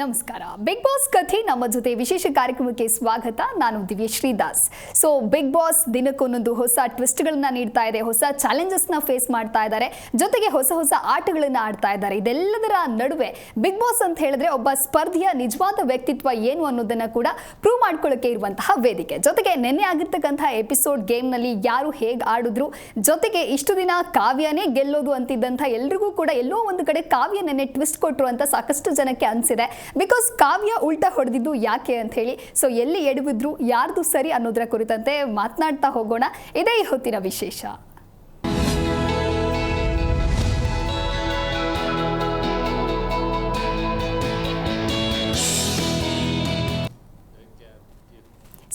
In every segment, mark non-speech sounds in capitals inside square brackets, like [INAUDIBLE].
ನಮಸ್ಕಾರ. Big boss ಕಥೆ ನಮ್ಮ ಜೊತೆ ವಿಶೇಷ ಕಾರ್ಯಕ್ರಮಕ್ಕೆ ಸ್ವಾಗತ. ನಾನು Divyashree Das so big boss ದಿನಕ್ಕೊಂದೊಂದು ಹೊಸ ಟ್ವಿಸ್ಟ್ಗಳನ್ನ ನೀಡ್ತಾ ಇದೆ, ಹೊಸ ಚಾಲೆಂಜಸ್ನ ಫೇಸ್ ಮಾಡ್ತಾ ಇದ್ದಾರೆ, ಜೊತೆಗೆ ಹೊಸ ಹೊಸ ಆಟಗಳನ್ನ ಆಡ್ತಾ ಇದ್ದಾರೆ. ಇದೆಲ್ಲದರ ನಡುವೆ ಬಿಗ್ ಬಾಸ್ ಅಂತ ಹೇಳಿದ್ರೆ ಒಬ್ಬ ಸ್ಪರ್ಧಿಯ ನಿಜವಾದ ವ್ಯಕ್ತಿತ್ವ ಏನು ಅನ್ನೋದನ್ನ ಕೂಡ ಪ್ರೂವ್ ಮಾಡ್ಕೊಳ್ಳೋಕೆ ಇರುವಂತಹ ವೇದಿಕೆ. ಜೊತೆಗೆ ನಿನ್ನೆ ಆಗಿರ್ತಕ್ಕಂತಹ ಎಪಿಸೋಡ್ ಗೇಮ್ನಲ್ಲಿ ಯಾರು ಹೇಗೆ ಆಡಿದ್ರು, ಜೊತೆಗೆ ಇಷ್ಟು ದಿನ ಕಾವ್ಯನೇ ಗೆಲ್ಲೋದು ಅಂತಿದ್ದಂಥ ಎಲ್ರಿಗೂ ಕೂಡ ಎಲ್ಲೋ ಒಂದು ಕಡೆ ಕಾವ್ಯ ನೆನ್ನೆ ಟ್ವಿಸ್ಟ್ ಕೊಟ್ಟರು ಅಂತ ಸಾಕಷ್ಟು ಜನಕ್ಕೆ ಅನಿಸಿದೆ. ಬಿಕಾಸ್ ಕಾವ್ಯ ಉಲ್ಟಾ ಹೊಡೆದಿದ್ದು ಯಾಕೆ ಅಂತ ಹೇಳಿ ಸೊ ಎಲ್ಲಿ ಎಡವಿದ್ರು ಯಾರ್ದು ಸರಿ ಅನ್ನೋದರ ಕುರಿತಂತೆ ಮಾತನಾಡ್ತಾ ಹೋಗೋಣ. ಇದೇ ಹೊತ್ತಿನ ವಿಶೇಷ.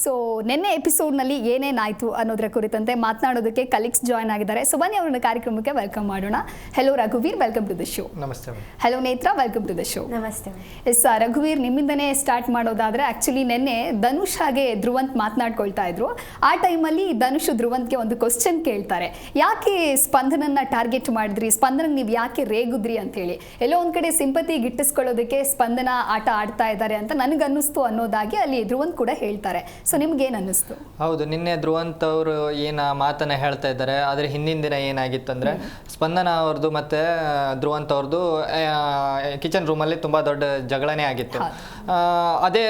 ಸೊ ನಿನ್ನೆ ಎಪಿಸೋಡ್ನಲ್ಲಿ ಏನೇನಾಯಿತು ಅನ್ನೋದರ ಕುರಿತಂತೆ ಮಾತನಾಡೋದಕ್ಕೆ ಕಲೀಗ್ಸ್ ಜಾಯ್ನ್ ಆಗಿದ್ದಾರೆ. ಸೊ ಬನ್ನಿ ಅವರನ್ನ ಕಾರ್ಯಕ್ರಮಕ್ಕೆ ವೆಲ್ಕಮ್ ಮಾಡೋಣ. ಹೆಲೋ ರಘುವೀರ್. ವೆಲ್ಕಮ್ ಟು ದ ಶೋ ನಮಸ್ತೆ hello Netra. Welcome to the show ನಮಸ್ತೆ ಎಸ್ ರಘುವೀರ್ ನಿಮ್ಮಿಂದನೇ ಸ್ಟಾರ್ಟ್ ಮಾಡೋದಾದ್ರೆ ಆ್ಯಕ್ಚುಲಿ ನಿನ್ನೆ ಧನುಷ್ ಹಾಗೆ ಧ್ರುವಂತ್ ಮಾತನಾಡ್ಕೊಳ್ತಾ ಇದ್ರು. ಆ ಟೈಮಲ್ಲಿ ಧನುಷ್ ಧ್ರುವಂತ್ಗೆ ಒಂದು ಕ್ವಶನ್ ಕೇಳ್ತಾರೆ. ಯಾಕೆ ಸ್ಪಂದನನ್ನ ಟಾರ್ಗೆಟ್ ಮಾಡಿದ್ರಿ? ಸ್ಪಂದನ ನೀವು ಯಾಕೆ ರೇಗುದ್ರಿ ಅಂತ ಹೇಳಿ ಎಲ್ಲೋ ಒಂದು ಕಡೆ ಸಿಂಪತಿ ಗಿಟ್ಟಿಸ್ಕೊಳ್ಳೋದಕ್ಕೆ ಸ್ಪಂದನ ಆಟ ಆಡ್ತಾ ಇದ್ದಾರೆ ಅಂತ ನನಗನ್ನಿಸ್ತು ಅನ್ನೋದಾಗಿ ಅಲ್ಲಿ ಧ್ರುವಂತ್ ಕೂಡ ಹೇಳ್ತಾರೆ. ಸೊ ನಿಮ್ಗೆ ಏನ್ ಅನ್ನಿಸ್ತು? ಹೌದು ನಿನ್ನೆ ಧ್ರುವಂತ ಅವರು ಏನ ಮಾತನ್ನ ಹೇಳ್ತಾ ಇದ್ದಾರೆ ಆದ್ರೆ ಹಿಂದಿನ ದಿನ ಏನಾಗಿತ್ತು ಅಂದ್ರೆ ಸ್ಪಂದನ ಅವ್ರದ್ದು ಮತ್ತೆ ಧ್ರುವಂತ ಅವ್ರದ್ದು ಕಿಚನ್ ರೂಮಲ್ಲಿ ತುಂಬಾ ದೊಡ್ಡ ಜಗಳನೇ ಆಗಿತ್ತು. ಅದೇ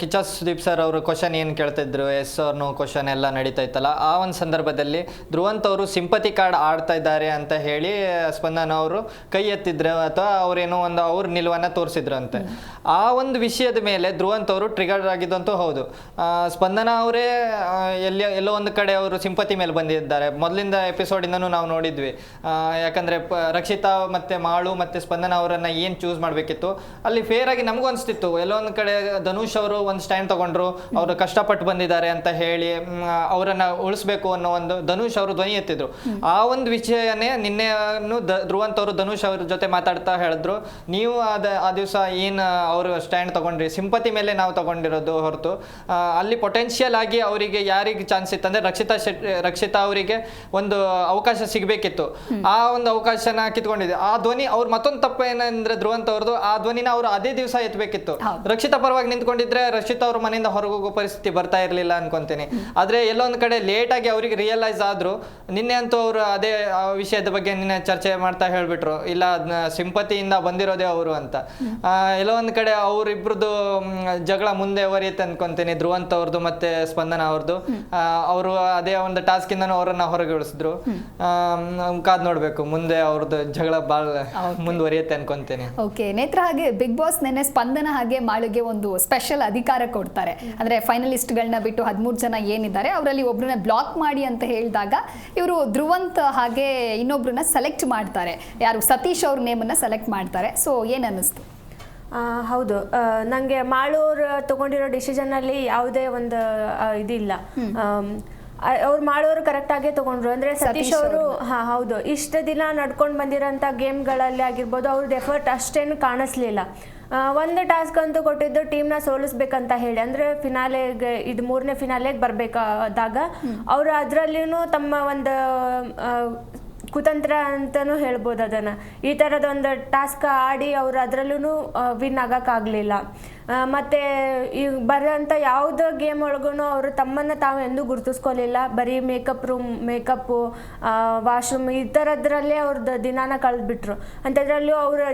ಕಿಚ್ಚ ಸುದೀಪ್ ಸರ್ ಅವರು ಕ್ವಶನ್ ಏನು ಕೇಳ್ತಿದ್ರು? ಎಸ್ ಅವ್ರ ನೋ ಕ್ವಶನ್ ಎಲ್ಲ ನಡೀತಾ ಇತ್ತಲ್ಲ. ಆ ಒಂದು ಸಂದರ್ಭದಲ್ಲಿ ಧ್ರುವಂತ್ ಅವರು ಸಿಂಪತಿ ಕಾರ್ಡ್ ಆಡ್ತಾ ಇದ್ದಾರೆ ಅಂತ ಹೇಳಿ, ಸ್ಪಂದನ ಅವರು ಕೈ ಎತ್ತಿದ್ರು ಅಥವಾ ಅವರೇನೋ ಒಂದು ಅವ್ರ ನಿಲುವನ್ನ ತೋರಿಸಿದ್ರು ಅಂತೆ ಆ ಒಂದು ವಿಷಯದ ಮೇಲೆ ಧ್ರುವಂತ್ ಅವರು ಟ್ರಿಗರ್ ಆಗಿದ್ದಂತೂ ಹೌದು. ಸ್ಪಂದನ ಅವರೇ ಎಲ್ಲಿ, ಎಲ್ಲೋ ಒಂದು ಕಡೆ ಅವರು ಸಿಂಪತಿ ಮೇಲೆ ಬಂದಿದ್ದಾರೆ. ಮೊದಲಿಂದ ಎಪಿಸೋಡಿಂದನೂ ನಾವು ನೋಡಿದ್ವಿ. ಯಾಕಂದರೆ ರಕ್ಷಿತಾ ಮತ್ತೆ ಮಾಳು ಮತ್ತೆ ಸ್ಪಂದನ ಅವರನ್ನು ಏನು ಚೂಸ್ ಮಾಡಬೇಕಿತ್ತು, ಅಲ್ಲಿ ಫೇರ್ ಆಗಿ ನಮಗೂ ಅನಿಸ್ತಿತ್ತು. ಒಂದು ಕಡೆ ಧನುಷ್ ಅವರು ಒಂದು ಸ್ಟ್ಯಾಂಡ್ ತಗೊಂಡ್ರು, ಅವರು ಕಷ್ಟಪಟ್ಟು ಬಂದಿದ್ದಾರೆ ಅಂತ ಹೇಳಿ ಅವರನ್ನ ಉಳಿಸ್ಬೇಕು ಅನ್ನೋ ಒಂದು ಧನುಷ್ ಅವರು ಧ್ವನಿ ಎತ್ತಿದ್ರು. ಆ ಒಂದು ವಿಷಯನೇ ನಿನ್ನೆ ಧ್ರುವಂತ ಅವರು ಧನುಷ್ ಅವ್ರ ಜೊತೆ ಮಾತಾಡ್ತಾ ಹೇಳಿದ್ರು. ನೀವು ಅದ ಆ ದಿವಸ ಏನು ಅವರು ಸ್ಟ್ಯಾಂಡ್ ತಗೊಂಡ್ರಿ? ಸಿಂಪತಿ ಮೇಲೆ ನಾವು ತಗೊಂಡಿರೋದು ಹೊರತು. ಅಲ್ಲಿ ಪೊಟೆನ್ಷಿಯಲ್ ಆಗಿ ಅವರಿಗೆ ಯಾರಿಗೆ ಚಾನ್ಸ್ ಇತ್ತು ಅಂದ್ರೆ ರಕ್ಷಿತಾ ಶೆಟ್, ರಕ್ಷಿತಾ ಅವರಿಗೆ ಒಂದು ಅವಕಾಶ ಸಿಗಬೇಕಿತ್ತು. ಆ ಒಂದು ಅವಕಾಶನ ಕಿತ್ಕೊಂಡಿದೆ ಆ ಧ್ವನಿ, ಅವ್ರ ಮತ್ತೊಂದು ತಪ್ಪು ಏನಂದ್ರೆ ಧ್ರುವಂತ ಅವ್ರದ್ದು ಆ ಧ್ವನಿನ ಅವರು ಅದೇ ದಿವಸ ಎತ್ತಬೇಕಿತ್ತು. ರಕ್ಷಿತಾ ಪರವಾಗಿ ನಿಂತ್ಕೊಂಡಿದ್ರೆ ರಕ್ಷಿತ್ ಅವ್ರ ಮನೆಯಿಂದ ಹೊರಗೆ ಹೋಗೋ ಪರಿಸ್ಥಿತಿ ಬರ್ತಾ ಇರಲಿಲ್ಲ ಅನ್ಕೊಂತೀನಿ. ಆದ್ರೆ ಎಲ್ಲೊಂದು ಕಡೆ ಲೇಟ್ ಆಗಿ ಅವ್ರಿಗೆ ರಿಯಲೈಸ್ ಆದ್ರು ನಿನ್ನೆ ಅಂತೂ ಅವರು ಅದೇ ಆ ವಿಷಯದ ಬಗ್ಗೆ ನಿನ್ನೆ ಚರ್ಚೆ ಮಾಡ್ತಾ ಹೇಳ್ಬಿಟ್ರು ಇಲ್ಲ ಅದನ್ನ ಸಿಂಪತಿಯಿಂದ ಬಂದಿರೋದೇ ಅವರು ಅಂತ. ಎಲ್ಲೋ ಒಂದ್ ಕಡೆ ಅವ್ರಿಬ್ರದ್ದು ಜಗಳ ಮುಂದೆ ಒರಿಯುತ್ತೆ ಅನ್ಕೊಂತೀನಿ ಧ್ರುವಂತ ಅವ್ರದ್ದು ಮತ್ತೆ ಸ್ಪಂದನ ಅವ್ರದ್ದು ಅವರು ಅದೇ ಒಂದು ಟಾಸ್ಕ್ ಇಂದನೂ ಅವರನ್ನ ಹೊರಗೆ ಉಳಿಸಿದ್ರು ಕಾದ್ ನೋಡ್ಬೇಕು ಮುಂದೆ ಅವ್ರದ್ದು ಜಗಳ ಬಾಳ ಮುಂದುವರಿಯುತ್ತೆ ಅನ್ಕೊಂತೀನಿ. ಓಕೆ ನೇತ್ರ ಹಾಗೆ ಬಿಗ್ ಬಾಸ್ ನೆನ್ನೆ ಸ್ಪಂದನ ಹಾಗೆ ಮಾಳಿಗೆ ಒಂದು ಸ್ಪೆಷಲ್ ಅಧಿಕಾರ ಕೊಡ್ತಾರೆ. ಅಂದ್ರೆ ಫೈನಲಿಸ್ಟ್ಗಳನ್ನ ಬಿಟ್ಟು ಹದಿಮೂರು ಜನ ಏನಿದ್ದಾರೆ ಅವರಲ್ಲಿ ಒಬ್ರನ್ನ ಬ್ಲಾಕ್ ಮಾಡಿ ಅಂತ ಹೇಳಿದಾಗ ಇವರು ಧ್ರುವಂತ್ ಹಾಗೆ ಇನ್ನೊಬ್ರನ್ನ ಸೆಲೆಕ್ಟ್ ಮಾಡ್ತಾರೆ. ಯಾರು? ಸತೀಶ್ ಅವ್ರ ನೇಮನ್ನ ಸೆಲೆಕ್ಟ್ ಮಾಡ್ತಾರೆ. ಸೊ ಏನ್ ಅನ್ನಿಸ್ತು? ಆ, ಹೌದು. ನನಗೆ ಮಾಳೂರ್ ತಗೊಂಡಿರೋ ಡಿಸಿಷನ್ ಅಲ್ಲಿ ಯಾವುದೇ ಒಂದು ಇದಿಲ್ಲ. ಅವ್ರು ಮಾಡೋರು ಕರೆಕ್ಟಾಗೇ ತಗೊಂಡ್ರು. ಅಂದ್ರೆ ಸತೀಶ್ ಅವರು ಹಾ ಹೌದು. ಇಷ್ಟು ದಿನ ನಡ್ಕೊಂಡು ಬಂದಿರೋಂಥ ಗೇಮ್ಗಳಲ್ಲಿ ಆಗಿರ್ಬೋದು ಅವ್ರದ್ದು ಎಫರ್ಟ್ ಅಷ್ಟೇನು ಕಾಣಿಸ್ಲಿಲ್ಲ. ಒಂದು ಟಾಸ್ಕ್ ಅಂತೂ ಕೊಟ್ಟಿದ್ದು ಟೀಮ್ನ ಸೋಲಿಸ್ಬೇಕಂತ ಹೇಳಿ. ಅಂದ್ರೆ ಫಿನಾಲೆಗೆ ಇದು ಮೂರನೇ ಫಿನಾಲೆಗೆ ಬರಬೇಕಾದಾಗ ಅವರು ಅದರಲ್ಲಿನೂ ತಮ್ಮ ಒಂದು ಕುತಂತ್ರ ಅಂತಲೂ ಹೇಳ್ಬೋದು ಅದನ್ನು. ಈ ಥರದೊಂದು ಟಾಸ್ಕ್ ಆಡಿ ಅವ್ರು ಅದರಲ್ಲೂ ವಿನ್ ಆಗೋಕ್ಕಾಗಲಿಲ್ಲ. ಮತ್ತು ಈಗ ಬರೋಂಥ ಯಾವುದೋ ಗೇಮ್ ಒಳಗೂ ಅವರು ತಮ್ಮನ್ನು ತಾವು ಎಂದೂ ಗುರುತಿಸ್ಕೊಲಿಲ್ಲ. ಬರೀ ಮೇಕಪ್ ರೂಮ್ ಮೇಕಪ್ಪು ವಾಶ್ರೂಮ್ ಈ ಥರದ್ರಲ್ಲೇ ಅವ್ರದ್ದು ದಿನಾನ ಕಳೆದ್ಬಿಟ್ರು. ಅಂಥದ್ರಲ್ಲೂ ಅವರು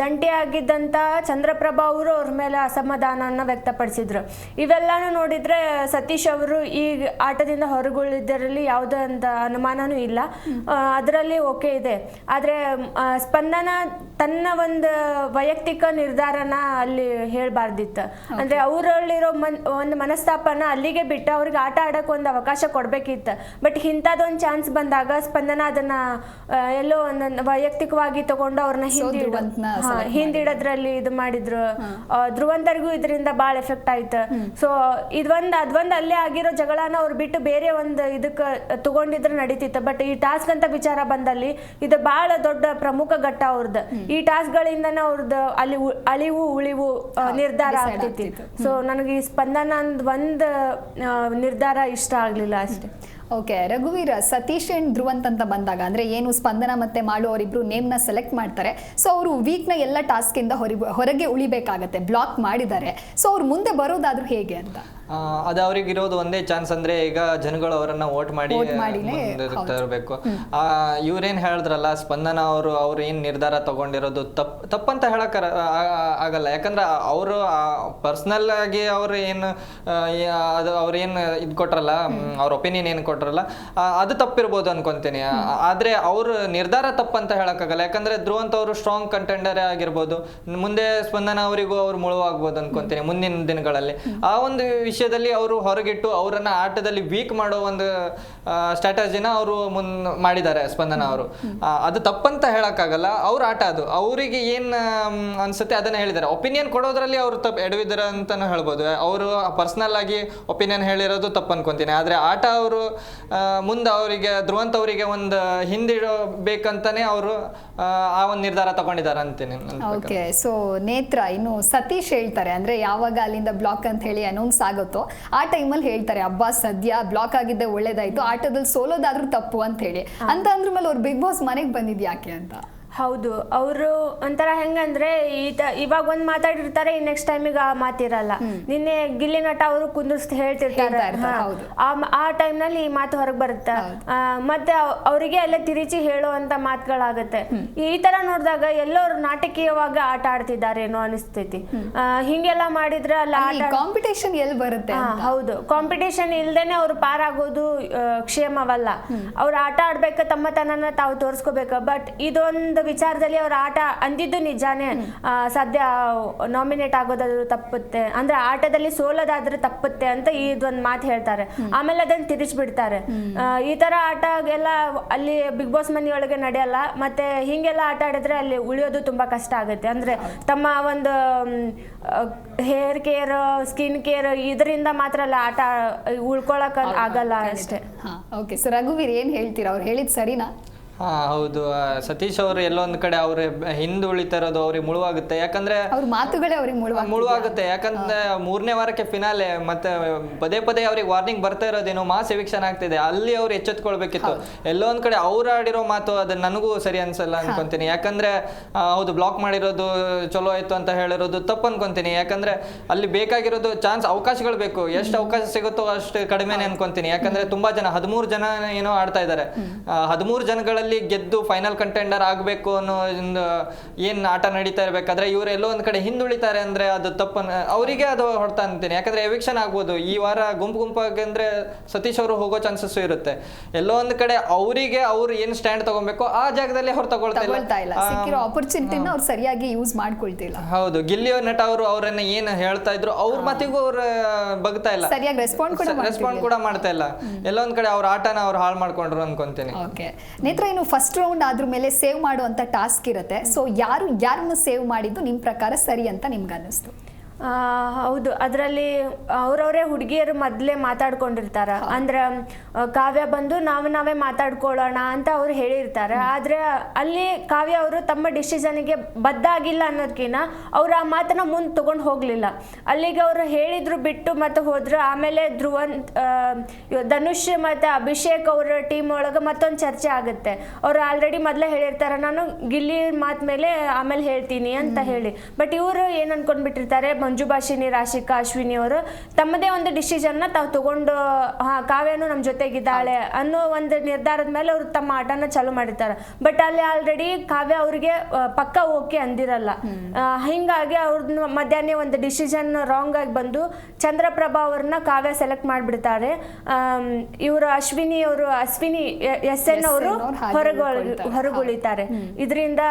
ಜಂಟಿಯಾಗಿದ್ದಂಥ ಚಂದ್ರಪ್ರಭಾ ಅವರು ಅವ್ರ ಮೇಲೆ ಅಸಮಾಧಾನವನ್ನು ವ್ಯಕ್ತಪಡಿಸಿದ್ರು. ಇವೆಲ್ಲನೂ ನೋಡಿದರೆ ಸತೀಶ್ ಅವರು ಈ ಆಟದಿಂದ ಹೊರಗುಳಿದರಲ್ಲಿ ಯಾವುದೋ ಅಂತ ಅನುಮಾನವೂ ಇಲ್ಲ. ಅದರಲ್ಲಿ ಓಕೆ ಇದೆ. ಆದರೆ ಸ್ಪಂದನ ತನ್ನ ಒಂದು ವೈಯಕ್ತಿಕ ನಿರ್ಧಾರನ ಅಲ್ಲಿ ಅಂದ್ರೆ ಅವರಲ್ಲಿರೋ ಮನ್ ಒಂದು ಮನಸ್ತಾಪನ ಅಲ್ಲಿಗೆ ಬಿಟ್ಟು ಅವ್ರಿಗೆ ಆಟ ಆಡಕ್ಕೆ ಒಂದು ಅವಕಾಶ ಕೊಡ್ಬೇಕಿತ್ತು. ಬಟ್ ಇಂಥದ್ದೊಂದು ಚಾನ್ಸ್ ಬಂದಾಗ ಸ್ಪಂದನ ಅದನ್ನ ಎಲ್ಲೋ ಒಂದೊಂದು ವೈಯಕ್ತಿಕವಾಗಿ ತಗೊಂಡು ಅವ್ರನ್ನ ಹಿಂದಿಡ ಹಿಂದಿಡೋದ್ರಲ್ಲಿ ಇದು ಮಾಡಿದ್ರು. ಧ್ರುವಂತರಿಗೂ ಇದರಿಂದ ಬಾಳ ಎಫೆಕ್ಟ್ ಆಯ್ತು. ಸೊ ಇದೊಂದು ಅದೊಂದು ಅಲ್ಲೇ ಆಗಿರೋ ಜಗಳನ ಅವ್ರು ಬಿಟ್ಟು ಬೇರೆ ಒಂದು ಇದಕ್ಕೆ ತಗೊಂಡಿದ್ರೆ ನಡೀತಿತ್ತು. ಬಟ್ ಈ ಟಾಸ್ಕ್ ಅಂತ ವಿಚಾರ ಬಂದಲ್ಲಿ ಇದು ಬಹಳ ದೊಡ್ಡ ಪ್ರಮುಖ ಘಟ್ಟ ಅವ್ರದ್ದು ಈ ಟಾಸ್ಕ್ ಗಳಿಂದನ ಅವ್ರದ್ದು ಅಲ್ಲಿ ಅಳಿವು ಉಳಿವು ಆ, ನಿರ್ಧಾರ ಆಗ್ತಿತ್ತು. ಸೊ ನನಗೆ ಈ ಸ್ಪಂದನ ಅಂದ್ ಒಂದು ನಿರ್ಧಾರ ಇಷ್ಟ ಆಗ್ಲಿಲ್ಲ ಅಷ್ಟೇ. ಓಕೆ ರಘುವೀರ ಸತೀಶ್ ಅಂಡ್ ಧ್ರುವಂತ್ ಅಂತ ಬಂದಾಗ ಅಂದ್ರೆ ಏನು ಸ್ಪಂದನ ಮತ್ತೆ ಮಾಳು ಅವರಿಬ್ರು ನೇಮ್ನ ಸೆಲೆಕ್ಟ್ ಮಾಡ್ತಾರೆ. ಸೊ ಅವರು ವೀಕ್ನ ಎಲ್ಲ ಟಾಸ್ಕ್ ಇಂದ ಹೊರಗೆ ಉಳಿಬೇಕಾಗತ್ತೆ ಬ್ಲಾಕ್ ಮಾಡಿದ್ದಾರೆ. ಸೊ ಅವ್ರು ಮುಂದೆ ಬರೋದಾದ್ರೂ ಹೇಗೆ ಅಂತ? ಅದು ಅವ್ರಿಗೆ ಇರೋದು ಒಂದೇ ಚಾನ್ಸ್ ಅಂದ್ರೆ ಈಗ ಜನಗಳು ಅವರನ್ನ ವೋಟ್ ಮಾಡಿ. ತರಬೇಕು. ಇವ್ರೇನ್ ಹೇಳಿದ್ರಲ್ಲ ಸ್ಪಂದನ ಅವರು ಅವ್ರು ಏನ್ ನಿರ್ಧಾರ ತಗೊಂಡಿರೋದು ತಪ್ ತಪ್ಪಂತ ಹೇಳಕ್ ಆಗಲ್ಲ. ಯಾಕಂದ್ರೆ ಅವರು ಪರ್ಸನಲ್ ಆಗಿ ಅವ್ರು ಏನು ಅದು ಅವ್ರು ಏನ್ ಇದ್ ಕೊಟ್ರಲ್ಲ ಅವ್ರ ಒಪಿನಿಯನ್ ಏನ್ ಕೊಟ್ರಲ್ಲ ಅದು ತಪ್ಪಿರ್ಬೋದು ಅನ್ಕೊಂತೀನಿ. ಆದ್ರೆ ಅವ್ರ ನಿರ್ಧಾರ ತಪ್ಪಂತ ಹೇಳಕ್ಕಾಗಲ್ಲ. ಯಾಕಂದ್ರೆ ಧ್ರುವಂತ ಅವರು ಸ್ಟ್ರಾಂಗ್ ಕಂಟೆಂಡರ್ ಆಗಿರ್ಬೋದು. ಮುಂದೆ ಸ್ಪಂದನ ಅವರಿಗೂ ಅವ್ರು ಮುಳುವಾಗ್ಬೋದು ಅನ್ಕೊಂತೀನಿ ಮುಂದಿನ ದಿನಗಳಲ್ಲಿ. ಆ ಒಂದು ವಿಷಯದಲ್ಲಿ ಅವರು ಹೊರಗಿಟ್ಟು ಅವರನ್ನ ಆಟದಲ್ಲಿ ವೀಕ್ ಮಾಡೋ ಒಂದು ಸ್ಟ್ರಾಟಜಿನ ಅವರು ಮುನ್, ಮಾಡಿದ್ದಾರೆ ಸ್ಪಂದನ ಅವರು. ಅದು ತಪ್ಪಂತ ಹೇಳಕ್ಕಾಗಲ್ಲ. ಅವ್ರ ಆಟ ಅದು. ಅವರಿಗೆ ಏನ್ ಅನ್ಸುತ್ತೆ ಅದನ್ನ ಹೇಳಿದ್ದಾರೆ. ಒಪಿನಿಯನ್ ಕೊಡೋದ್ರಲ್ಲಿ ಅವರು ತಪ್ಪು ಎಡವಿದ್ದಾರೆ ಅಂತಾನು ಹೇಳ್ಬೋದು. ಅವರು ಪರ್ಸನಲ್ ಆಗಿ ಒಪಿನಿಯನ್ ಹೇಳಿರೋದು ತಪ್ಪು ಅನ್ಕೊಂತೀನಿ. ಆದ್ರೆ ಆಟ ಅವರು ಮುಂದೆ ಅವರಿಗೆ, ಧ್ರುವಂತ ಅವರಿಗೆ ಒಂದು ಹಿಂದಿಡಬೇಕಂತಾನೆ ಅವರು, ಆ ಒಂದು ನಿರ್ಧಾರ ತಗೊಂಡಿದ್ದಾರೆ ಅಂತೀನಿ. ಓಕೆ ಸೊ ನೇತ್ರ, ಇನ್ನು ಸತೀಶ್ ಹೇಳ್ತಾರೆ. ಅಂದ್ರೆ ಯಾವಾಗ ಅಲ್ಲಿಂದ ಬ್ಲಾಕ್ ಅಂತ ಹೇಳಿ ಅನೌನ್ಸ್ ಆಗುತ್ತೋ. ಆ ಟೈಮಲ್ಲಿ ಹೇಳ್ತಾರೆ ಅಬ್ಬಾ ಸದ್ಯ ಬ್ಲಾಕ್ ಆಗಿದ್ದೆ ಒಳ್ಳೇದಾಯ್ತು. ಆಟದಲ್ಲಿ ಸೋಲೋದಾದ್ರೂ ತಪ್ಪು ಅಂತ ಹೇಳಿ. ಅಂತ ಅಂದ್ರ ಮೇಲೆ ಅವ್ರು ಬಿಗ್ ಬಾಸ್ ಮನೆಗೆ ಬಂದಿದ್ ಯಾಕೆ ಅಂತ? ಹೌದು ಅವರು ಒಂಥರ ಹೆಂಗಂದ್ರೆ ಈತ ಇವಾಗ ಒಂದ್ ಮಾತಾಡಿರ್ತಾರೆ ಈ ನೆಕ್ಸ್ಟ್ ಟೈಮಿಗೆ ಆ ಮಾತಿರಲ್ಲ ನಿನ್ನೆ ಗಿಲ್ಲಿ ನಟ ಅವರು ಕುಂದಿರ್ಸಿ ಹೇಳ್ತಿರ್ತಾರೆ. ಆ ಟೈಮ್ನಲ್ಲಿ ಈ ಮಾತು ಹೊರಗೆ ಬರುತ್ತೆ. ಮತ್ತೆ ಅವ್- ಅವರಿಗೆ ಎಲ್ಲ ತಿರುಚಿ ಹೇಳುವಂತ ಮಾತುಗಳಾಗತ್ತೆ. ಈ ತರ ನೋಡಿದಾಗ ಎಲ್ಲರೂ ನಾಟಕೀಯವಾಗಿ ಆಟ ಆಡ್ತಿದ್ದಾರೇನೋ ಅನಿಸ್ತೈತಿ. ಹಿಂಗೆಲ್ಲ ಮಾಡಿದ್ರೆ ಅಲ್ಲ ಕಾಂಪಿಟೇಷನ್ ಎಲ್ಲಿ ಬರುತ್ತೆ ಹೌದು. ಕಾಂಪಿಟೇಷನ್ ಇಲ್ದೇನೆ ಅವ್ರು ಪಾರಾಗೋದು ಕ್ಷೇಮವಲ್ಲ. ಅವ್ರು ಆಟ ಆಡ್ಬೇಕು ತಮ್ಮತನನ ತಾವು ತೋರಿಸ್ಕೋಬೇಕು? ಬಟ್ ಇದೊಂದು ವಿಚಾರದಲ್ಲಿ ಅವ್ರ ಆಟ ಅಂದಿದ್ದು ನಿಜಾನೇ ಸದ್ಯ ನಾಮಿನೇಟ್ ಆಗೋದಾದ್ರೂ ತಪ್ಪುತ್ತೆ. ಅಂದ್ರೆ ಆಟದಲ್ಲಿ ಸೋಲೋದಾದ್ರೆ ತಪ್ಪುತ್ತೆ ಅಂತ ಇದೊಂದ್ ಮಾತು ಹೇಳ್ತಾರೆ. ಆಮೇಲೆ ಅದನ್ನ ತಿರುಚ್ಬಿಡ್ತಾರೆ ಈ ತರ ಆಟ ಎಲ್ಲ ಅಲ್ಲಿ ಬಿಗ್ ಬಾಸ್ ಮನೆಯೊಳಗೆ ನಡೆಯಲ್ಲ ಮತ್ತೆ ಹಿಂಗೆಲ್ಲ ಆಟ ಆಡಿದ್ರೆ ಅಲ್ಲಿ ಉಳಿಯೋದು ತುಂಬಾ ಕಷ್ಟ ಆಗುತ್ತೆ. ಅಂದ್ರೆ ತಮ್ಮ ಒಂದು ಹೇರ್ ಕೇರ್ ಸ್ಕಿನ್ ಕೇರ್ ಇದರಿಂದ ಮಾತ್ರ ಅಲ್ಲ ಆಟ ಉಳ್ಕೊಳಕ್ ಆಗಲ್ಲ ಅಷ್ಟೇ. ಓಕೆ ಸೊ ರಘುವೀರ್ ಏನ್ ಹೇಳ್ತೀರಾ? ಅವ್ರು ಹೇಳಿದ್ ಸರಿನಾ? ಹೌದು. ಸತೀಶ್ ಅವರು ಎಲ್ಲೊಂದ್ ಕಡೆ ಅವ್ರ ಹಿಂದೆ ಉಳಿತಾ ಇರೋದು ಅವ್ರಿಗೆ ಮುಳುವಾಗುತ್ತೆ. ಯಾಕಂದ್ರೆ ಅವ್ರ ಮಾತುಗಳೇ ಅವ್ರಿಗೆ ಮುಳುವ ಮುಳುವಾಗುತ್ತೆ. ಯಾಕಂದ್ರೆ ಮೂರನೇ ವಾರಕ್ಕೆ ಫಿನಾಲೆ ಮತ್ತೆ ಪದೇ ಪದೇ ಅವ್ರಿಗೆ ವಾರ್ನಿಂಗ್ ಬರ್ತಾ ಇರೋದೇನೋ ಮಾಸ್ ಎವಿಕ್ಷನ್ ಆಗ್ತಿದೆ. ಅಲ್ಲಿ ಅವ್ರು ಎಚ್ಚೆತ್ಕೊಳ್ಬೇಕಿತ್ತು. ಎಲ್ಲೊಂದ್ ಕಡೆ ಅವ್ರು ಆಡಿರೋ ಮಾತು ಅದು ನನಗೂ ಸರಿ ಅನ್ಸಲ್ಲ ಅನ್ಕೊಂತೀನಿ. ಯಾಕಂದ್ರೆ ಹೌದು ಬ್ಲಾಕ್ ಮಾಡಿರೋದು ಚಲೋ ಆಯ್ತು ಅಂತ ಹೇಳಿರೋದು ತಪ್ಪು ಅನ್ಕೊಂತೀನಿ. ಯಾಕಂದ್ರೆ ಅಲ್ಲಿ ಬೇಕಾಗಿರೋದು ಚಾನ್ಸ್ ಅವಕಾಶಗಳು ಬೇಕು. ಎಷ್ಟು ಅವಕಾಶ ಸಿಗುತ್ತೋ ಅಷ್ಟು ಕಡಿಮೆನೆ ಅನ್ಕೊಂತೀನಿ. ಯಾಕಂದ್ರೆ ತುಂಬಾ ಜನ ಹದಿಮೂರು ಜನ ಏನೋ ಆಡ್ತಾ ಇದ್ದಾರೆ. ಹದಿಮೂರು ಜನಗಳಲ್ಲಿ ಗೆದ್ದು ಫೈನಲ್ ಕಂಟೆಂಡರ್ ಆಗಬೇಕು ಅನ್ನೋ ಒಂದು ಏನು ಆಟ ನಡೀತಾ ಇರಬೇಕಾದ್ರೆ ಇವರು ಎಲ್ಲೋ ಒಂದು ಕಡೆ ಹಿಂದುಳಿತಾರೆ ಅಂದ್ರೆ ಅದು ತಪ್ಪನ್ನು ಅವರಿಗೆ ಅದು ಹೊಡ್ತಾ ಅಂತೀನಿ ಯಾಕಂದ್ರೆ ಎವಿಕ್ಷನ್ ಆಗ್ಬೋದು. ಈ ವಾರ ಗುಂಪು ಗುಂಪಾಗಿ ಅಂದರೆ ಸತೀಶ್ ಅವರು ಹೋಗೋ ಚಾನ್ಸಸ್ ಇರುತ್ತೆ. ಎಲ್ಲೋ ಒಂದು ಕಡೆ ಅವರಿಗೆ ಅವ್ರು ಏನು ಸ್ಟ್ಯಾಂಡ್ ತಗೊಬೇಕು ಆ ಜಾಗದಲ್ಲಿ ಅವ್ರು ತಗೊಳ್ತಾ ಇಲ್ಲ. ಆಪರ್ಚುನಿಟಿನ ಅವ್ರು ಸರಿಯಾಗಿ ಯೂಸ್ ಮಾಡ್ಕೊಳ್ತಿಲ್ಲ. ಹೌದು. ಗಿಲ್ಲಿ ನಟ ಅವರು ಅವರನ್ನ ಏನ್ ಹೇಳ್ತಾ ಇದ್ರು ಅವ್ರ ಮತಿಗೂ ಅವ್ರ ಬಗ್ತಾ ಇಲ್ಲ. ಸರಿಯಾಗಿ ರೆಸ್ಪಾಂಡ್ ಕೂಡ ರೆಸ್ಪಾಂಡ್ ಕೂಡ ಮಾಡ್ತಾ ಇಲ್ಲ. ಎಲ್ಲೊಂದ್ ಕಡೆ ಅವ್ರ ಆಟನ ಅವ್ರು ಹಾಳು ಮಾಡ್ಕೊಂಡ್ರು ಅನ್ಕೊಂತೀನಿ. ಇನ್ನು ಫಸ್ಟ್ ರೌಂಡ್ ಆದ್ರ ಮೇಲೆ ಸೇವ್ ಮಾಡುವಂತ ಟಾಸ್ಕ್ ಇರುತ್ತೆ. ಸೊ ಯಾರು, ಯಾರನ್ನು ಸೇವ್ ಮಾಡಿದ್ದು ನಿಮ್ ಪ್ರಕಾರ ಸರಿ ಅಂತ ನಿಮ್ಗೆ ಅನ್ನಿಸ್ತು ಹೌದು. ಅದರಲ್ಲಿ ಅವ್ರವರೇ ಹುಡುಗಿಯರು ಮೊದಲೇ ಮಾತಾಡ್ಕೊಂಡಿರ್ತಾರ. ಅಂದ್ರೆ ಕಾವ್ಯ ಬಂದು ನಾವು ನಾವೇ ಮಾತಾಡ್ಕೊಳ್ಳೋಣ ಅಂತ ಅವ್ರು ಹೇಳಿರ್ತಾರೆ. ಆದ್ರೆ ಅಲ್ಲಿ ಕಾವ್ಯ ಅವರು ತಮ್ಮ ಡಿಸಿಷನ್ಗೆ ಬದ್ಧ ಆಗಿಲ್ಲ ಅನ್ನೋದಕ್ಕಿಂತ ಅವ್ರು ಆ ಮಾತನ್ನ ಮುಂದೆ ತಗೊಂಡು ಹೋಗ್ಲಿಲ್ಲ. ಅಲ್ಲಿಗೆ ಅವರು ಹೇಳಿದ್ರು ಬಿಟ್ಟು ಮತ್ತೆ ಹೋದ್ರು. ಆಮೇಲೆ ಧ್ರುವನ್ ಧನುಷ್ ಮತ್ತೆ ಅಭಿಷೇಕ್ ಅವರ ಟೀಮ್ ಒಳಗೆ ಮತ್ತೊಂದು ಚರ್ಚೆ ಆಗುತ್ತೆ. ಅವ್ರು ಆಲ್ರೆಡಿ ಮೊದಲೇ ಹೇಳಿರ್ತಾರೆ ನಾನು ಗಿಲ್ಲಿ ಮಾತ ಮೇಲೆ ಆಮೇಲೆ ಹೇಳ್ತೀನಿ ಅಂತ ಹೇಳಿ. ಬಟ್ ಇವರು ಏನ್ ಅನ್ಕೊಂಡ್ಬಿಟ್ಟಿರ್ತಾರೆ ಮಂಜು ಭಾಷಿನಿ ರಾಶಿಕಾ ಅಶ್ವಿನಿ ಅವರು ತಮ್ಮದೇ ಒಂದು ಡಿಸಿಷನ್ನ ತಾವು ತಗೊಂಡು ಹಾ ಕಾವ್ಯನು ನಮ್ಮ ಜೊತೆಗಿದ್ದಾಳೆ ಅನ್ನೋ ಒಂದು ನಿರ್ಧಾರದ ಮೇಲೆ ಅವರು ತಮ್ಮ ಆಟನ ಚಾಲು ಮಾಡಿರ್ತಾರೆ. ಬಟ್ ಅಲ್ಲಿ ಆಲ್ರೆಡಿ ಕಾವ್ಯ ಅವ್ರಿಗೆ ಪಕ್ಕ ಓಕೆ ಅಂದಿರಲ್ಲ. ಹಿಂಗಾಗಿ ಅವ್ರದ್ದು ಮಧ್ಯಾಹ್ನ ಒಂದು ಡಿಸಿಷನ್ ರಾಂಗ್ ಆಗಿ ಬಂದು ಚಂದ್ರಪ್ರಭಾ ಅವ್ರನ್ನ ಕಾವ್ಯ ಸೆಲೆಕ್ಟ್ ಮಾಡಿಬಿಡ್ತಾರೆ. ಇವರು ಅಶ್ವಿನಿ ಅವರು ಅಶ್ವಿನಿ ಎಸ್ ಎನ್ ಅವರು ಹೊರಗೆ. ಹೊರಗುಳಿತಾರೆ. ಇದರಿಂದ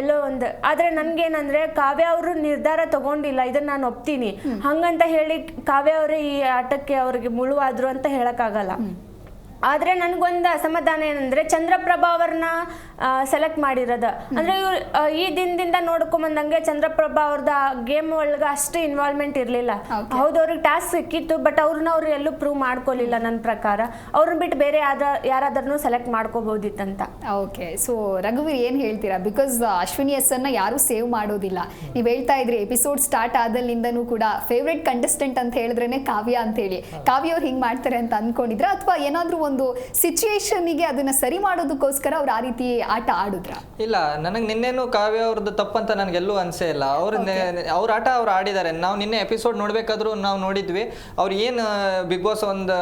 ಎಲ್ಲೋ ಒಂದು ಆದ್ರೆ ನನ್ಗೇನಂದ್ರೆ ಕಾವ್ಯ ಅವರು ನಿರ್ಧಾರ ತಗೊಂಡಿಲ್ಲ. ಇದನ್ನ ನಾನು ಒಪ್ತೀನಿ. ಹಂಗಂತ ಹೇಳಿ ಕಾವ್ಯ ಅವರೇ ಈ ಆಟಕ್ಕೆ ಅವ್ರಿಗೆ ಮುಳುವಾದ್ರು ಅಂತ ಹೇಳಕ್ಕಾಗಲ್ಲ. ಆದ್ರೆ ನನ್ಗೊಂದ ಅಸಮಾಧಾನ ಏನಂದ್ರೆ ಚಂದ್ರಪ್ರಭಾ ಅವ್ರನ್ನ ಸೆಲೆಕ್ಟ್ ಮಾಡಿರೋದ. ಅಂದ್ರೆ ಇವ್ರು ಈ ದಿನದಿಂದ ನೋಡ್ಕೊಂಬಂದಂಗೆ ಚಂದ್ರಪ್ರಭಾ ಅವ್ರದ ಗೇಮ್ ಒಳಗೆ ಅಷ್ಟು ಇನ್ವಾಲ್ವ್ಮೆಂಟ್ ಇರಲಿಲ್ಲ. ಹೌದು ಅವ್ರಿಗೆ ಟಾಸ್ಕ್ ಸಿಕ್ಕಿತ್ತು ಬಟ್ ಅವ್ರನ್ನ ಅವ್ರು ಎಲ್ಲೂ ಪ್ರೂವ್ ಮಾಡ್ಕೊಲಿಲ್ಲ ನನ್ನ ಪ್ರಕಾರ. ಅವ್ರನ್ನ ಬಿಟ್ಟು ಬೇರೆ ಯಾರ ಯಾರಾದ್ರೂ ಸೆಲೆಕ್ಟ್ ಮಾಡ್ಕೋಬಹುದಿತ್ತಂತ ಓಕೆ ಸೊ ರಘುವೀರ್ ಏನ್ ಹೇಳ್ತೀರಾ? ಬಿಕಾಸ್ ಅಶ್ವಿನಿ ಎಸ್ ಅನ್ನ ಯಾರು ಸೇವ್ ಮಾಡೋದಿಲ್ಲ. ನೀವ್ ಹೇಳ್ತಾ ಇದ್ರಿ ಎಪಿಸೋಡ್ ಸ್ಟಾರ್ಟ್ ಆದಲ್ಲಿಂದನೂ ಕೂಡ ಫೇವ್ರೆಟ್ ಕಂಟೆಸ್ಟೆಂಟ್ ಅಂತ ಹೇಳಿದ್ರೇನೆ ಕಾವ್ಯ ಅಂತ ಹೇಳಿ. ಕಾವ್ಯ ಅವ್ರು ಹಿಂಗ್ ಮಾಡ್ತಾರೆ ಅಂತ ಅನ್ಕೊಂಡಿದ್ರ? ಅಥವಾ ಏನಾದ್ರೂ ಒಂದು ಸಿಚುಯೇಷನ್ಗೆ ಅದನ್ನ ಸರಿ ಮಾಡೋದಕ್ಕೋಸ್ಕರ ಅವ್ರು ಆ ರೀತಿ ಆಟ ಆಡಿದ್ರ? ಇಲ್ಲ ನನಗೆ ನಿನ್ನೆನು ಕಾವ್ಯ ಅವ್ರದ್ದು ತಪ್ಪಂತ ನನಗೆಲ್ಲೂ ಅನ್ಸೇ ಇಲ್ಲ. ಅವ್ರ ಅವ್ರ ಆಟ ಅವ್ರು ಆಡಿದ್ದಾರೆ ನಾವು ನಿನ್ನೆ ಎಪಿಸೋಡ್ ನೋಡ್ಬೇಕಾದ್ರೂ ನಾವು ನೋಡಿದ್ವಿ. ಅವ್ರು ಏನು ಬಿಗ್ ಬಾಸ್ ಒಂದು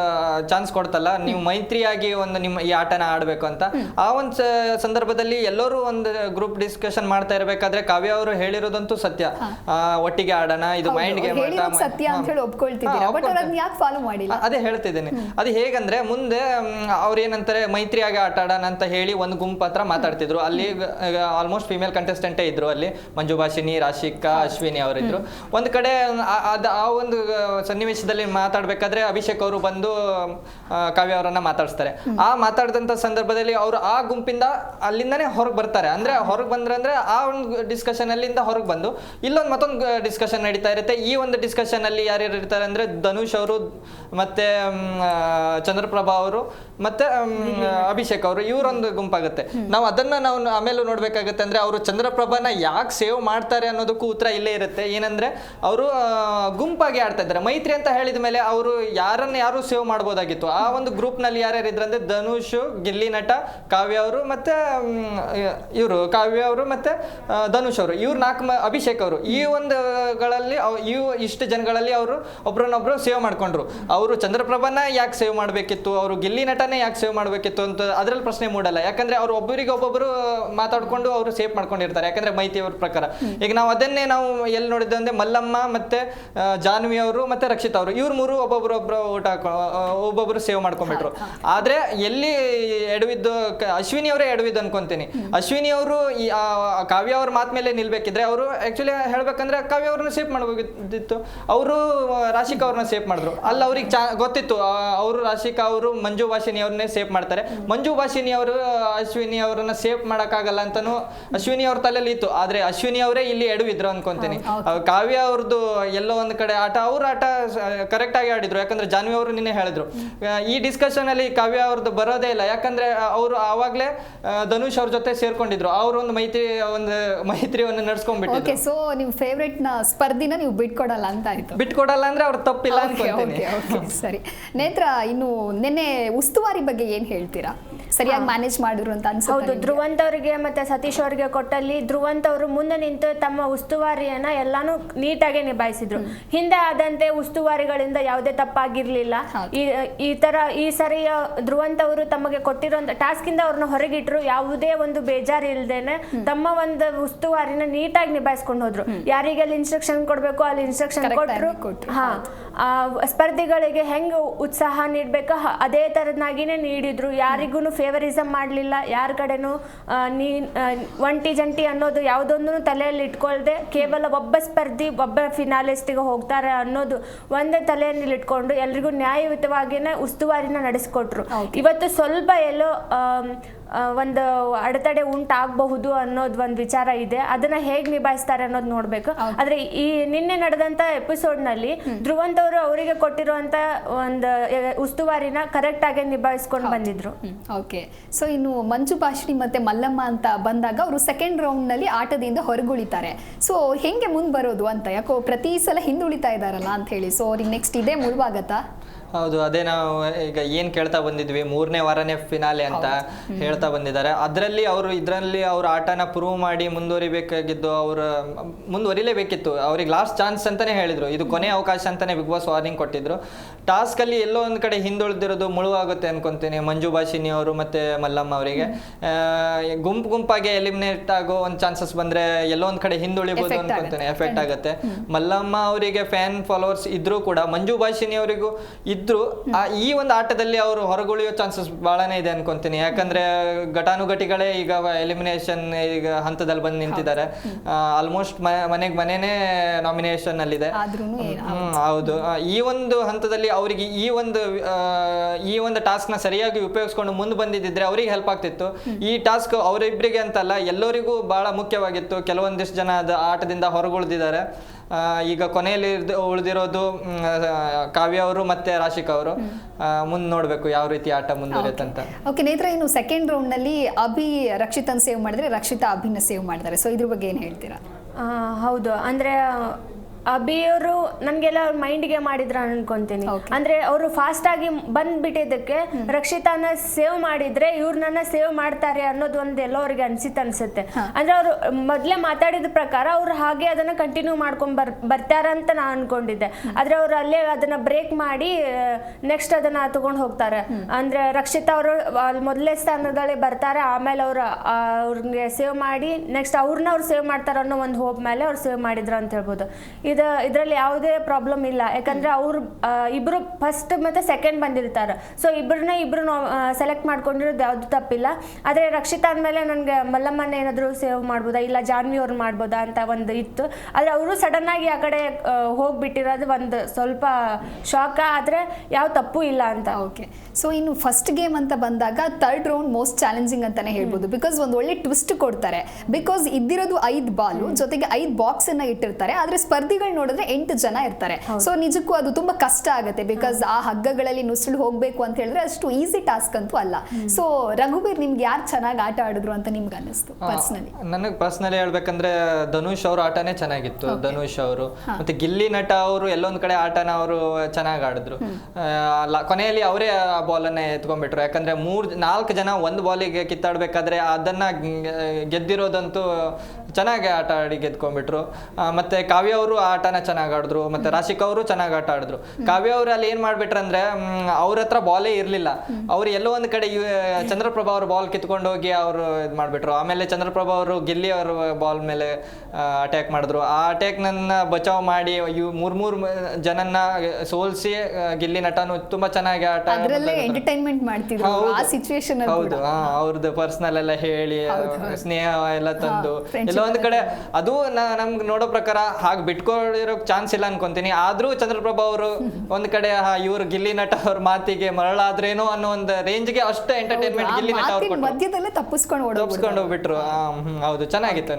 ಚಾನ್ಸ್ ಕೊಡ್ತಲ್ಲ ನೀವು ಮೈತ್ರಿಯಾಗಿ ಒಂದು ನಿಮ್ಮ ಈ ಆಟನ ಆಡಬೇಕು ಅಂತ. ಆ ಒಂದು ಸಂದರ್ಭದಲ್ಲಿ ಎಲ್ಲರೂ ಒಂದು ಗ್ರೂಪ್ ಡಿಸ್ಕಷನ್ ಮಾಡ್ತಾ ಇರಬೇಕಾದ್ರೆ ಕಾವ್ಯ ಅವರು ಹೇಳಿರೋದಂತೂ ಸತ್ಯ. ಆ, ಒಟ್ಟಿಗೆ ಆಡೋಣ ಇದು ಮೈಂಡ್ ಗೇಮ್ ಸತ್ಯ ಅಂತ ಹೇಳಿ ಒಪ್ಕೊಳ್ತಿದ್ದೀರಾ? ಬಟ್ ಅವ್ರು ಅದನ್ನ ಯಾಕೆ ಫಾಲೋ ಮಾಡಿಲ್ಲ? ಅದೇ ಹೇಳ್ತಿದ್ದೇನೆ. ಅದು ಹೇಗಂದ್ರೆ ಮುಂದೆ ಅವ್ರು ಏನಂತಾರೆ, ಮೈತ್ರಿಯಾಗಿ ಆಟ ಆಡೋಣ ಅಂತ ಹೇಳಿ ಒಂದು ಗುಂಪು ಹತ್ರ ಮಾತಾಡ್ತಿದ್ರು. ಅಲ್ಲಿ ಆಲ್ಮೋಸ್ಟ್ ಫಿಮೇಲ್ ಕಂಟೆಸ್ಟೆಂಟೇ ಇದ್ರು ಅಲ್ಲಿ. ಮಂಜುಭಾಷಿನಿ ರಾಶಿಕಾ, ಅಶ್ವಿನಿ ಅವರಿದ್ರು. ಒಂದು ಕಡೆ, ಆ- ಆ ಒಂದು ಸನ್ನಿವೇಶದಲ್ಲಿ ಮಾತಾಡ್ಬೇಕಾದ್ರೆ ಅಭಿಷೇಕ್ ಅವರು ಬಂದು ಕಾವ್ಯ ಅವರನ್ನ ಮಾತಾಡಿಸ್ತಾರೆ. ಆ ಮಾತಾಡಿದಂತ ಸಂದರ್ಭದಲ್ಲಿ ಅವರು ಆ ಗುಂಪಿಂದ ಅಲ್ಲಿಂದನೇ ಹೊರಗೆ ಬರ್ತಾರೆ. ಅಂದ್ರೆ ಹೊರಗೆ ಬಂದ್ರಂದ್ರೆ ಆ ಒಂದು ಡಿಸ್ಕಷನ್ ಅಲ್ಲಿಂದ ಹೊರಗೆ ಬಂದು, ಇಲ್ಲೊಂದು ಮತ್ತೊಂದು ಡಿಸ್ಕಷನ್ ನಡೀತಾ ಇರುತ್ತೆ. ಈ ಒಂದು ಡಿಸ್ಕಷನ್ ಅಲ್ಲಿ ಯಾರ್ಯಾರು ಇರ್ತಾರೆ ಅಂದ್ರೆ ಧನುಷ್ ಅವರು, ಮತ್ತೆ ಚಂದ್ರಪ್ರಭಾ ಅವರು ಮತ್ತೆ ಅಭಿಷೇಕ್ ಅವರು ಇವರೊಂದು ಗುಂಪಾಗುತ್ತೆ. ನಾವು ಅದನ್ನ ನಾವು ಆಮೇಲೆ ನೋಡ್ಬೇಕಾಗತ್ತೆ ಅಂದ್ರೆ ಅವರು ಚಂದ್ರಪ್ರಭನ ಯಾಕೆ ಸೇವ್ ಮಾಡ್ತಾರೆ ಅನ್ನೋದಕ್ಕೂ ಉತ್ತರ ಇಲ್ಲೇ ಇರುತ್ತೆ. ಏನಂದ್ರೆ ಅವರು ಗುಂಪಾಗಿ ಆಡ್ತಾ ಇದ್ದಾರೆ. ಮೈತ್ರಿ ಅಂತ ಹೇಳಿದ ಮೇಲೆ ಅವರು ಯಾರನ್ನ ಯಾರು ಸೇವ್ ಮಾಡ್ಬೋದಾಗಿತ್ತು? ಆ ಒಂದು ಗ್ರೂಪ್ನಲ್ಲಿ ಯಾರ್ಯಾರು ಇದ್ರಂದ್ರೆ ಧನುಷ್ ಗಿಲ್ಲಿ ನಟ ಕಾವ್ಯ ಅವರು ಮತ್ತೆ ಇವರು ಕಾವ್ಯ ಅವರು ಮತ್ತೆ ಧನುಷ್ ಅವರು. ಇವ್ರು ನಾಲ್ಕು ಅಭಿಷೇಕ್ ಅವರು. ಈ ಒಂದು ಗಳಲ್ಲಿ ಈ ಇವು ಇಷ್ಟು ಜನಗಳಲ್ಲಿ ಅವರು ಒಬ್ರನ್ನೊಬ್ರು ಸೇವ್ ಮಾಡ್ಕೊಂಡ್ರು. ಅವರು ಚಂದ್ರಪ್ರಭನ ಯಾಕೆ ಸೇವ್ ಮಾಡಬೇಕಿತ್ತು? ಅವರು ಗಿಲ್ಲಿ ನಟನೇ ಯಾಕೆ ಸೇವ್ ಮಾಡಬೇಕಿತ್ತು ಅಂತ ಅದ್ರಲ್ಲಿ ಪ್ರಶ್ನೆ ಮೂಡಲ್ಲ. ಯಾಕಂದ್ರೆ ಅವ್ರು ಒಬ್ಬರಿಗೆ ಒಬ್ಬೊಬ್ಬರು ಮಾತಾಡ್ಕೊಂಡು ಅವರು ಸೇವ್ ಮಾಡ್ಕೊಂಡಿರ್ತಾರೆ. ಯಾಕಂದ್ರೆ ಮೈತಿ ಅವ್ರ ಪ್ರಕಾರ. ಈಗ ನಾವು ಅದನ್ನೇ ನಾವು ಎಲ್ಲಿ ನೋಡಿದ್ದೆ ಅಂದ್ರೆ ಮಲ್ಲಮ್ಮ ಮತ್ತೆ ಜಾನ್ವಿ ಅವರು ಮತ್ತೆ ರಕ್ಷಿತ್ ಅವರು. ಇವ್ರ ಮೂರು ಒಬ್ಬೊಬ್ರು ಒಬ್ಬರು ಊಟ ಒಬ್ಬೊಬ್ರು ಸೇವ್ ಮಾಡ್ಕೊಂಡ್ಬಿಟ್ರು. ಆದ್ರೆ ಎಲ್ಲಿ ಎಡವಿದ್ದು ಅಶ್ವಿನಿ ಅವರೇ ಎಡವಿದ್ದು ಅನ್ಕೊಂತೀನಿ. ಅಶ್ವಿನಿ ಅವರು ಈ ಕಾವ್ಯ ಅವ್ರ ಮಾತ್ ಮೇಲೆ ನಿಲ್ಬೇಕಿದ್ರೆ ಅವರು ಆಕ್ಚುಲಿ ಹೇಳ್ಬೇಕಂದ್ರೆ ಕಾವ್ಯ ಅವ್ರನ್ನ ಸೇಫ್ ಮಾಡಬೇಕಿತ್ತು ಅವರು ರಾಶಿಕಾ ಅವ್ರನ್ನ ಸೇಫ್ ಮಾಡಿದ್ರು. ಅಲ್ಲಿ ಅವ್ರಿಗೆ ಚಾ ಗೊತ್ತಿತ್ತು ಅವರು ರಾಶಿಕಾ ಅವರು ಮಂಜು ಭಾಷಿನಿ ಅವ್ರನ್ನೇ ಸೇಫ್ ಮಾಡ್ತಾರೆ. ಮಂಜು ಭಾಷಿನಿ ಅವರು ಅಶ್ವಿನಿ ಅವರನ್ನ ಸೇಫ್ ಮಾಡೋಕ್ಕಾಗಲ್ಲ ಅಂತಾನು ಅಶ್ವಿನಿ ಅವ್ರ ತಲೆಯಲ್ಲಿ ಇತ್ತು. ಆದ್ರೆ ಅಶ್ವಿನಿ ಅವರೇ ಇಲ್ಲಿ ಎಡವಿದ್ರು ಅನ್ಕೊಂತೀನಿ. ಕಾವ್ಯ ಅವ್ರದ್ದು ಎಲ್ಲೋ ಒಂದ್ ಕಡೆ ಆಟ ಅವ್ರ ಆಟ ಕರೆಕ್ಟ್ ಆಗಿ ಆಡಿದ್ರು. ಯಾಕಂದ್ರೆ ಜಾನ್ವಿ ಅವರು ನಿನ್ನೆ ಹೇಳಿದ್ರು. ಈ ಡಿಸ್ಕಷನ್ ಅಲ್ಲಿ ಕಾವ್ಯ ಅವ್ರದ್ದು ಬರೋದೇ ಇಲ್ಲ. ಯಾಕಂದ್ರೆ ಅವರು ಆವಾಗ್ಲೇ ಧನುಷ್ ಅವ್ರ ಜೊತೆ ಸೇರ್ಕೊಂಡಿದ್ರು. ಅವ್ರ ಒಂದು ಮೈತ್ರಿ ಒಂದು ಮೈತ್ರಿಯನ್ನು ನಡ್ಸ್ಕೊಂಡ್ಬಿಟ್ಟು ಸೊ ನಿಮ್ ಫೇವ್ರೆಟ್ನ ಸ್ಪರ್ಧಿನ ನೀವು ಬಿಟ್ಕೊಡಲ್ಲ ಅಂತ ಆಯ್ತು. ಬಿಟ್ಕೊಡಲ್ಲ ಅಂದ್ರೆ ಅವ್ರ ತಪ್ಪಿಲ್ಲ ಅನ್ಕೊಂತೀನಿ. ಓಕೆ ಸರಿ. ನೇತ್ರ ಇನ್ನು ನಿನ್ನೆ ಉಸ್ತುವಾರಿ ಬಗ್ಗೆ ಏನ್ ಹೇಳ್ತೀರಾ? ಸರಿಯಾಗಿ ಮ್ಯಾನೇಜ್ ಮಾಡಿದ್ರು ಅಂತ ಹೌದು ಧ್ರುವಂತ ಧ್ರುವಂತ್ ಅವರಿಗೆ ಮತ್ತೆ ಸತೀಶ್ ಅವರಿಗೆ ಕೊಟ್ಟಲ್ಲಿ ಧ್ರುವಂತ ಅವರು ಮುಂದೆ ನಿಂತು ತಮ್ಮ ಉಸ್ತುವಾರಿಯನ್ನ ಎಲ್ಲಾನು ನೀಟಾಗಿ ನಿಭಾಯಿಸಿದ್ರು. ಹಿಂದೆ ಆದಂತೆ ಉಸ್ತುವಾರಿಗಳಿಂದ ಯಾವುದೇ ತಪ್ಪಾಗಿರ್ಲಿಲ್ಲ. ಹೌದು. ಈ ಈ ತರ ಈ ಸರಿಯ ಧ್ರುವಂತ ಅವರು ತಮಗೆ ಕೊಟ್ಟಿರುವಂತ ಟಾಸ್ಕ್ ಇಂದ ಅವ್ರನ್ನ ಹೊರಗಿಟ್ರು ಯಾವುದೇ ಒಂದು ಬೇಜಾರು ಇಲ್ದೇನೆ ತಮ್ಮ ಒಂದು ಉಸ್ತುವಾರಿನ ನೀಟಾಗಿ ನಿಭಾಯಿಸ್ಕೊಂಡು ಹೋದ್ರು. ಯಾರಿಗೆ ಅಲ್ಲಿ ಇನ್ಸ್ಟ್ರಕ್ಷನ್ ಕೊಡ್ಬೇಕು ಅಲ್ಲಿ ಇನ್ಸ್ಟ್ರಕ್ಷನ್ Correct ಕೊಟ್ರು. ಗೆ ಕೊಟ್ರು. ಹಾ. ಸ್ಪರ್ಧಿಗಳಿಗೆ ಹೆಂಗೆ ಉತ್ಸಾಹ ನೀಡಬೇಕು? ಅದೇ ತರನಾಗಿನೇ ನೀಡಿದ್ರು. ಯಾರಿಗೂ ಫೇವರಿಸಮ್ ಮಾಡಲಿಲ್ಲ. ಯಾರ ಕಡೆನೂ ನೀ ಒಂಟಿ ಜಂಟಿ ಅನ್ನೋದು ಯಾವುದೊಂದು ತಲೆಯಲ್ಲಿ ಇಟ್ಕೊಳ್ದೆ ಕೇವಲ ಒಬ್ಬ ಸ್ಪರ್ಧಿ ಒಬ್ಬ ಫಿನಾಲಿಸ್ಟಿಗೆ ಹೋಗ್ತಾರೆ ಅನ್ನೋದು ಒಂದೇ ತಲೆಯಲ್ಲಿ ಇಟ್ಕೊಂಡು ಎಲ್ರಿಗೂ ನ್ಯಾಯಯುತವಾಗಿನೇ ಉಸ್ತುವಾರಿನ ನಡೆಸಿಕೊಟ್ರು. ಇವತ್ತು ಸ್ವಲ್ಪ ಎಲ್ಲೋ ಒಂದು ಅಡೆತಡೆ ಉಂಟಾಗಬಹುದು ಅನ್ನೋದು ಒಂದು ವಿಚಾರ ಇದೆ. ಅದನ್ನ ಹೇಗೆ ನಿಭಾಯಿಸ್ತಾರೆ ಅನ್ನೋದು ನೋಡ್ಬೇಕು. ಆದ್ರೆ ಈ ನಿನ್ನೆ ನಡೆದಂತ ಎಪಿಸೋಡ್ನಲ್ಲಿ ಧ್ರುವಂತ್ ಅವರು ಅವರಿಗೆ ಕೊಟ್ಟಿರುವಂತ ಒಂದು ಉಸ್ತುವಾರಿನ ಕರೆಕ್ಟ್ ಆಗಿ ನಿಭಾಯಿಸ್ಕೊಂಡು ಬಂದಿದ್ರು. ಓಕೆ. ಸೊ ಇನ್ನು ಮಂಜು ಭಾಷಣಿ ಮತ್ತೆ ಮಲ್ಲಮ್ಮ ಅಂತ ಬಂದಾಗ ಅವರು ಸೆಕೆಂಡ್ ರೌಂಡ್ನಲ್ಲಿ ಆಟದಿಂದ ಹೊರಗುಳಿತಾರೆ. ಸೊ ಹೆಂಗೆ ಮುಂದ್ ಬರೋದು ಅಂತ ಯಾಕೋ ಪ್ರತಿ ಸಲ ಹಿಂದುಳಿತಾ ಇದಾರಲ್ಲ ಅಂತ ಹೇಳಿ. ಸೊ ಅವ್ರಿಗೆ ನೆಕ್ಸ್ಟ್ ಇದೇ ಮುಳುವಾಗತ್ತಾ? ಹೌದು ಅದೇ ನಾವು ಈಗ ಏನ್ ಕೇಳ್ತಾ ಬಂದಿದ್ವಿ ಮೂರನೇ ವಾರನೇ ಫಿನಾಲೆ ಅಂತ ಹೇಳ್ತಾ ಬಂದಿದ್ದಾರೆ. ಅದರಲ್ಲಿ ಅವರು ಇದರಲ್ಲಿ ಅವ್ರ ಆಟನ ಪ್ರೂವ್ ಮಾಡಿ ಮುಂದುವರಿಬೇಕಾಗಿದ್ದು ಅವ್ರ ಮುಂದುವರಿಲೇಬೇಕಿತ್ತು. ಅವ್ರಿಗೆ ಲಾಸ್ಟ್ ಚಾನ್ಸ್ ಅಂತಾನೆ ಹೇಳಿದ್ರು. ಇದು ಕೊನೆ ಅವಕಾಶ ಅಂತಾನೆ ಬಿಗ್ ಬಾಸ್ ವಾರ್ನಿಂಗ್ ಕೊಟ್ಟಿದ್ರು. ಟಾಸ್ಕ್ ಅಲ್ಲಿ ಎಲ್ಲೋ ಒಂದ್ ಕಡೆ ಹಿಂದುಳಿದಿರೋದು ಮುಳುವಾಗುತ್ತೆ ಅನ್ಕೊಂತೀನಿ. ಮಂಜು ಭಾಷಿನಿ ಅವರು ಮತ್ತೆ ಮಲ್ಲಮ್ಮ ಅವರಿಗೆ. ಗುಂಪು ಗುಂಪಾಗಿ ಎಲಿಮಿನೇಟ್ ಆಗೋ ಒಂದು ಚಾನ್ಸಸ್ ಬಂದ್ರೆ ಎಲ್ಲೋ ಒಂದ್ ಕಡೆ ಹಿಂದುಳಿಬಹುದು ಅನ್ಕೊಂತೀನಿ. ಎಫೆಕ್ಟ್ ಆಗುತ್ತೆ. ಮಲ್ಲಮ್ಮ ಅವರಿಗೆ ಫ್ಯಾನ್ ಫಾಲೋವರ್ಸ್ ಇದ್ರೂ ಕೂಡ ಮಂಜು ಭಾಷಿನಿ ಅವರಿಗೂ ಇದ್ರು ಆ ಈ ಒಂದು ಆಟದಲ್ಲಿ ಅವರು ಹೊರಗುಳಿಯೋ ಚಾನ್ಸಸ್ ಬಹಳನೇ ಇದೆ ಅನ್ಕೊಂತೀನಿ. ಯಾಕಂದ್ರೆ ಘಟಾನುಘಟಿಗಳೇ ಈಗ ಎಲಿಮಿನೇಷನ್ ಈಗ ಹಂತದಲ್ಲಿ ಬಂದು ನಿಂತಿದ್ದಾರೆ. ಆಲ್ಮೋಸ್ಟ್ ಮನೆಗೆ ಮನೆನೇ ನಾಮಿನೇಷನ್ ಅಲ್ಲಿದೆ. ಹೌದು. ಈ ಒಂದು ಹಂತದಲ್ಲಿ ಅವರಿಗೆ ಈ ಒಂದು ಈ ಒಂದು ಟಾಸ್ಕ್ನ ಸರಿಯಾಗಿ ಉಪಯೋಗಿಸ್ಕೊಂಡು ಮುಂದೆ ಬಂದಿದ್ರೆ ಅವರಿಗೆ ಹೆಲ್ಪ್ ಆಗ್ತಿತ್ತು. ಈ ಟಾಸ್ಕ್ ಅವರಿಬ್ಬರಿಗೆ ಅಂತಲ್ಲ ಎಲ್ಲರಿಗೂ ಬಹಳ ಮುಖ್ಯವಾಗಿತ್ತು. ಕೆಲವೊಂದಿಷ್ಟು ಜನ ಅದು ಆಟದಿಂದ ಹೊರಗುಳಿದಿದ್ದಾರೆ. ಈಗ ಕೊನೆಯಲ್ಲಿ ಇರ್ದ್- ಉಳಿದಿರೋದು ಕಾವ್ಯ ಅವರು ಮತ್ತೆ ರಾಶಿಕ್ ಅವರು. ಮುಂದೆ ನೋಡಬೇಕು ಯಾವ ರೀತಿ ಆಟ ಮುಂದುವರಿಯುತ್ತಂತ ಓಕೆ. ನೇತ್ರ ಇನ್ನು ಸೆಕೆಂಡ್ ರೌಂಡ್ನಲ್ಲಿ ಅಭಿ ರಕ್ಷಿತನ್ ಸೇವ್ ಮಾಡಿದ್ರೆ ರಕ್ಷಿತಾ ಅಭಿನ ಸೇವ್ ಮಾಡಿದ್ದಾರೆ ಸೊ ಇದ್ರ ಬಗ್ಗೆ ಏನ್ ಹೇಳ್ತೀರಾ? ಆ, ಹೌದು. ಅಂದ್ರೆ ಅಭಿಯವರು ನನ್ಗೆಲ್ಲ ಮೈಂಡ್ಗೆ ಮಾಡಿದ್ರ ಅನ್ಕೊಂತೀನಿ. ಅಂದ್ರೆ ಅವರು ಫಾಸ್ಟ್ ಆಗಿ ಬಂದ್ಬಿಟ್ಟಿದ್ದಕ್ಕೆ ರಕ್ಷಿತಾನ ಸೇವ್ ಮಾಡಿದ್ರೆ ಇವ್ರು ನನ್ನ ಸೇವ್ ಮಾಡ್ತಾರೆ ಅನ್ನೋದು ಒಂದು ಎಲ್ಲೋ ಅವ್ರಿಗೆ ಅನ್ಸಿತ್ ಅನ್ಸುತ್ತೆ. ಅಂದ್ರೆ ಅವ್ರು ಮೊದ್ಲೇ ಮಾತಾಡಿದ ಪ್ರಕಾರ ಅವ್ರು ಹಾಗೆ ಅದನ್ನ ಕಂಟಿನ್ಯೂ ಮಾಡ್ಕೊಂಡ್ ಬರ್ ಬರ್ತಾರ ಅಂತ ನಾ ಅನ್ಕೊಂಡಿದ್ದೆ. ಆದ್ರೆ ಅವ್ರು ಅಲ್ಲೇ ಅದನ್ನ ಬ್ರೇಕ್ ಮಾಡಿ ನೆಕ್ಸ್ಟ್ ಅದನ್ನ ತಗೊಂಡ್ ಹೋಗ್ತಾರೆ. ಅಂದ್ರೆ ರಕ್ಷಿತಾ ಅವರು ಅಲ್ಲಿ ಮೊದಲೇ ಸ್ಥಾನದಲ್ಲಿ ಬರ್ತಾರೆ ಆಮೇಲೆ ಅವ್ರು ಅವ್ರಿಗೆ ಸೇವ್ ಮಾಡಿ ನೆಕ್ಸ್ಟ್ ಅವ್ರನ್ನ ಅವ್ರು ಸೇವ್ ಮಾಡ್ತಾರ ಅನ್ನೋ ಒಂದು ಹೋಪ್ ಮೇಲೆ ಅವ್ರು ಸೇವ್ ಮಾಡಿದ್ರ ಅಂತ ಹೇಳ್ಬೋದು. ಇದು ಇದರಲ್ಲಿ ಯಾವುದೇ ಪ್ರಾಬ್ಲಮ್ ಇಲ್ಲ. ಯಾಕಂದ್ರೆ ಅವ್ರು ಇಬ್ರು ಫಸ್ಟ್ ಮತ್ತೆ ಸೆಕೆಂಡ್ ಬಂದಿರ್ತಾರೆ. ಸೊ ಇಬ್ರನ್ನ ಇಬ್ರು ಸೆಲೆಕ್ಟ್ ಮಾಡ್ಕೊಂಡಿರೋದು ಯಾವ್ದು ತಪ್ಪಿಲ್ಲ. ಆದ್ರೆ ರಕ್ಷಿತಾ ಅಂದಮೇಲೆ ನನಗೆ ಮಲ್ಲಮ್ಮನ ಏನಾದರೂ ಸೇವ್ ಮಾಡ್ಬೋದಾ? ಇಲ್ಲ ಜಾನ್ವಿ ಅವ್ರು ಮಾಡ್ಬೋದಾ ಅಂತ ಒಂದು ಇತ್ತು. ಆದ್ರೆ ಅವರು ಸಡನ್ ಆಗಿ ಆ ಕಡೆ ಹೋಗ್ಬಿಟ್ಟಿರೋದು ಒಂದು ಸ್ವಲ್ಪ ಶಾಕ್ ಆದ್ರೆ ಯಾವ ತಪ್ಪು ಇಲ್ಲ ಅಂತ. ಓಕೆ ಸೊ ಇನ್ನು ಫಸ್ಟ್ ಗೇಮ್ ಅಂತ ಬಂದಾಗ ಥರ್ಡ್ ರೌಂಡ್ ಮೋಸ್ಟ್ ಚಾಲೆಂಜಿಂಗ್ ಅಂತಾನೆ ಹೇಳ್ಬೋದು. ಬಿಕಾಸ್ ಒಂದು ಒಳ್ಳೆ ಟ್ವಿಸ್ಟ್ ಕೊಡ್ತಾರೆ. ಬಿಕಾಸ್ ಇದ್ದಿರೋದು ಐದು ಬಾಲು ಜೊತೆಗೆ ಐದು ಬಾಕ್ಸ್ ಅನ್ನ ಇಟ್ಟಿರ್ತಾರೆ. ಆದ್ರೆ ಸ್ಪರ್ಧಿಗಳು ನೋಡಿದ್ರೆ ಎಂಟು ಜನ ಇರ್ತಾರೆ. ಸೊ ನಿಜಕ್ಕೂ ಅದು ತುಂಬಾ ಕಷ್ಟ ಆಗುತ್ತೆ ಬಿಕಾಸ್ ಆ ಹಗ್ಗಗಳಲ್ಲಿ ನುಸುಳು ಹೋಗ್ಬೇಕು ಅಂತ ಹೇಳಿದ್ರೆ ಅಷ್ಟು ಈಸಿ ಟಾಸ್ಕ್ ಅಂತೂ ಅಲ್ಲ. ಸೊ ರಘುಬೀರ್ ನಿಮ್ಗೆ ಯಾರು ಚೆನ್ನಾಗಿ ಆಟ ಆಡಿದ್ರು ಅಂತ ನಿಮ್ಗೆ ಅನಿಸ್ತು ಪರ್ಸನಲಿ ನನಗೆ ಪರ್ಸನಲಿ ಹೇಳ್ಬೇಕಂದ್ರೆ ಧನುಷ್ ಅವ್ರ ಆಟನೇ ಚೆನ್ನಾಗಿತ್ತು. ಧನುಷ್ ಅವರು. ಮತ್ತೆ ಗಿಲ್ಲಿ ನಟ ಅವರು ಎಲ್ಲೊಂದ್ ಕಡೆ ಆಟನ ಅವರು ಚೆನ್ನಾಗಿ ಆಡಿದ್ರು. ಆ, ಕೊನೆಯಲ್ಲಿ ಅವರೇ ಆ ಬಾಲನ್ನ ಎತ್ಕೊಂಡ್ಬಿಟ್ರು. ಯಾಕಂದ್ರೆ ಮೂರ್ ನಾಲ್ಕು ಜನ ಒಂದು ಬಾಲಿಗೆ ಕಿತ್ತಾಡ್ಬೇಕಾದ್ರೆ ಅದನ್ನ ಗೆದ್ದಿರೋದಂತೂ ಚೆನ್ನಾಗಿ ಆಟ ಆಡಿ ಗೆದ್ಕೊಂಡ್ಬಿಟ್ರು. ಆ, ಮತ್ತೆ ಕಾವ್ಯ ಅವರು ಆಟನ ಚೆನ್ನಾಗಿ ಆಡಿದ್ರು ಮತ್ತೆ ರಾಶಿಕ್ ಅವರು ಚೆನ್ನಾಗಿ ಆಟ ಆಡಿದ್ರು. ಕಾವ್ಯ ಅವರು ಅಲ್ಲಿ ಏನ್ ಮಾಡ್ಬಿಟ್ರಂದ್ರೆ ಅವ್ರ ಹತ್ರ ಬಾಲೇ ಇರ್ಲಿಲ್ಲ. ಅವ್ರು ಎಲ್ಲೋ ಒಂದ್ ಕಡೆ ಚಂದ್ರಪ್ರಭಾ ಅವ್ರ ಬಾಲ್ ಕಿತ್ಕೊಂಡು ಹೋಗಿ ಅವರು ಇದ್ ಮಾಡ್ಬಿಟ್ರು. ಆಮೇಲೆ ಚಂದ್ರಪ್ರಭಾ ಅವರು ಗಿಲ್ಲಿ ಅವ್ರ ಬಾಲ್ ಮೇಲೆ ಅಟ್ಯಾಕ್ ಮಾಡಿದ್ರು. ಆ ಅಟ್ಯಾಕ್ ನನ್ನ ಬಚಾವ್ ಮಾಡಿ ಇವ್ ಮೂರ್ ಮೂರ್ ಜನನ್ನ ಸೋಲ್ಸಿ ಗಿಲ್ಲಿ ನಟನು ತುಂಬಾ ಚೆನ್ನಾಗಿ ಆಟ. ಎಂಟರ್ಟೈನ್ಮೆಂಟ್ ಮಾಡ್ತಿದ್ರು ಹೌದು. ಆ ಸಿಚುವೇಶನ್ ಹೌದು. ಅವ್ರದ್ದು ಪರ್ಸನಲ್ ಎಲ್ಲ ಹೇಳಿ ಸ್ನೇಹ ಎಲ್ಲ ತಂದು ಎಲ್ಲ ಒಂದ್ ಕಡೆ ಅದು ನಮ್ಗೆ ನೋಡೋ ಪ್ರಕಾರ ಹಾಗೆ ಬಿಟ್ಕೊಂಡಿರೋ ಚಾನ್ಸ್ ಇಲ್ಲ ಅನ್ಕೊಂತೀನಿ. ಆದ್ರೂ ಚಂದ್ರಪ್ರಭಾ ಅವರು [LAUGHS] ಒಂದ್ ಕಡೆ ಇವರು ಗಿಲ್ಲಿ ನಟ ಅವ್ರ ಮಾತಿಗೆ ಮರಳಾದ್ರೇನೋ ಅನ್ನೋ ಒಂದು ರೇಂಜ್ಗೆ ಅಷ್ಟು ಎಂಟರ್ಟೈನ್ಮೆಂಟ್ ಗಿಲ್ಲಿ ನಟ ಅವ್ರು ಮಧ್ಯದಲ್ಲೇ ತಪ್ಪಿಸ್ಕೊಂಡು ತಪ್ಪಿಸ್ಕೊಂಡು ಹೋಗ್ಬಿಟ್ರು. ಹೌದು. ಚೆನ್ನಾಗಿತ್ತು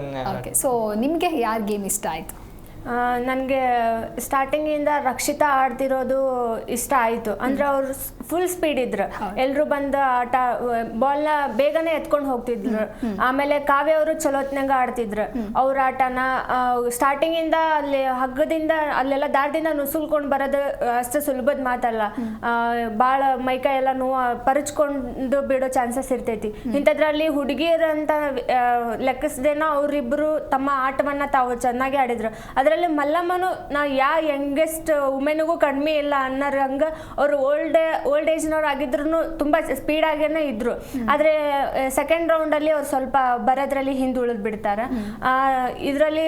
ಸೊ ನಿಮ್ಗೆ ಯಾರ್ ಗೇಮ್ ಇಷ್ಟ ಆಯ್ತು? ನನಗೆ ಸ್ಟಾರ್ಟಿಂಗಿಂದ ರಕ್ಷಿತಾ ಆಡ್ತಿರೋದು ಇಷ್ಟ ಆಯಿತು. ಅಂದ್ರೆ ಅವರು ಫುಲ್ ಸ್ಪೀಡ್ ಇದ್ರು. ಎಲ್ಲರೂ ಬಂದು ಆಟ ಬಾಲ್ನ ಬೇಗನೆ ಎತ್ಕೊಂಡು ಹೋಗ್ತಿದ್ರು. ಆಮೇಲೆ ಕಾವ್ಯ ಅವರು ಚಲೋತ್ನಾಗ ಆಡ್ತಿದ್ರು. ಅವ್ರ ಆಟನ ಸ್ಟಾರ್ಟಿಂಗಿಂದ ಅಲ್ಲಿ ಹಗ್ಗದಿಂದ ಅಲ್ಲೆಲ್ಲ ದಾರದಿಂದ ನುಸುಲ್ಕೊಂಡು ಬರೋದು ಅಷ್ಟು ಸುಲಭದ ಮಾತಲ್ಲ. ಭಾಳ ಮೈಕೈ ಎಲ್ಲ ನೋವು ಪರಚ್ಕೊಂಡು ಬಿಡೋ ಚಾನ್ಸಸ್ ಇರ್ತೈತಿ. ಇಂಥದ್ರಲ್ಲಿ ಹುಡುಗಿಯರಂತ ಲೆಕ್ಕಿಸ್ದೇನೋ ಅವರಿಬ್ಬರು ತಮ್ಮ ಆಟವನ್ನ ತಾವು ಚೆನ್ನಾಗಿ ಆಡಿದ್ರು. ಅದರಲ್ಲಿ ಮಲ್ಲಮ್ಮನು ನಾ ಯಾ ಯಂಗೆಸ್ಟ್ ವುಮೆನ್ಗೂ ಕಡಿಮೆ ಇಲ್ಲ ಅನ್ನೋರಂಗ ಅವರು ಓಲ್ಡ್ ಓಲ್ಡ್ ಏಜ್ನವ್ರು ಆಗಿದ್ರು ತುಂಬ ಸ್ಪೀಡ್ ಆಗೇನೆ ಇದ್ರು. ಆದ್ರೆ ಸೆಕೆಂಡ್ ರೌಂಡಲ್ಲಿ ಅವ್ರು ಸ್ವಲ್ಪ ಬರೋದ್ರಲ್ಲಿ ಹಿಂದುಳಿದ್ ಬಿಡ್ತಾರೆ. ಇದರಲ್ಲಿ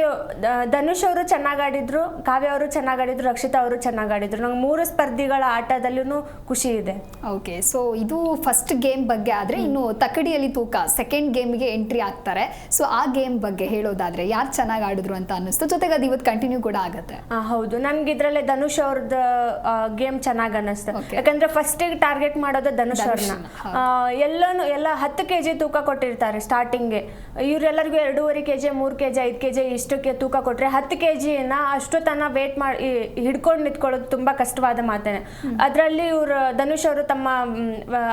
ಧನುಷ್ ಅವರು ಚೆನ್ನಾಗಿ ಆಡಿದ್ರು ಕಾವ್ಯ ಅವರು ಚೆನ್ನಾಗಿ ಆಡಿದ್ರು ರಕ್ಷಿತಾ ಅವರು ಚೆನ್ನಾಗಿ ಆಡಿದ್ರು. ನಂಗೆ ಮೂರು ಸ್ಪರ್ಧಿಗಳ ಆಟದಲ್ಲೂ ಖುಷಿ ಇದೆ. ಓಕೆ ಸೊ ಇದು ಫಸ್ಟ್ ಗೇಮ್ ಬಗ್ಗೆ ಆದ್ರೆ ಇನ್ನು ತಕಡಿಯಲ್ಲಿ ತೂಕ ಸೆಕೆಂಡ್ ಗೇಮ್ಗೆ ಎಂಟ್ರಿ ಆಗ್ತಾರೆ. ಸೊ ಆ ಗೇಮ್ ಬಗ್ಗೆ ಹೇಳೋದಾದ್ರೆ ಯಾರು ಚೆನ್ನಾಗಿ ಆಡಿದ್ರು ಅಂತ ಅನ್ನಿಸ್ತು. ಜೊತೆಗೆ ಅದು ಇವತ್ತು ಕಂಟಿನ್ಯೂ ಕೂಡ ಆಗುತ್ತೆ. ಆ, ಹೌದು. ನನ್ಗೆ ಇದ್ರಲ್ಲೇ ಧನುಷ್ ಅವ್ರದ್ದು ಗೇಮ್ ಚೆನ್ನಾಗಿ ಅನ್ನಿಸ್ತು. ಯಾಕಂದ್ರೆ ಫಸ್ಟ್ ಟಾರ್ಗೆಟ್ ಮಾಡೋದು ಧನುಷ್ ಅವ್ರನ್ನ ಎಲ್ಲಾನು ಎಲ್ಲ ಹತ್ತು ಕೆ ಜಿ ತೂಕ ಕೊಟ್ಟಿರ್ತಾರೆ ಸ್ಟಾರ್ಟಿಂಗ್ಗೆ ಇವರೆಲ್ಲರಿಗೂ ಎರಡೂವರೆ ಕೆ ಜಿ ಮೂರು ಕೆ ಜಿ ಐದು ಕೆ ಜಿ ಇಷ್ಟಕ್ಕೆ ತೂಕ ಕೊಟ್ರೆ ಹತ್ತು ಕೆ ಜಿನ ಅಷ್ಟು ತನ ವೇಟ್ ಮಾಡಿ ಹಿಡ್ಕೊಂಡು ನಿಂತ್ಕೊಳ್ಳೋದು ತುಂಬಾ ಕಷ್ಟವಾದ ಮಾತೇನೆ. ಅದರಲ್ಲಿ ಇವರು ಧನುಷ್ ಅವರು ತಮ್ಮ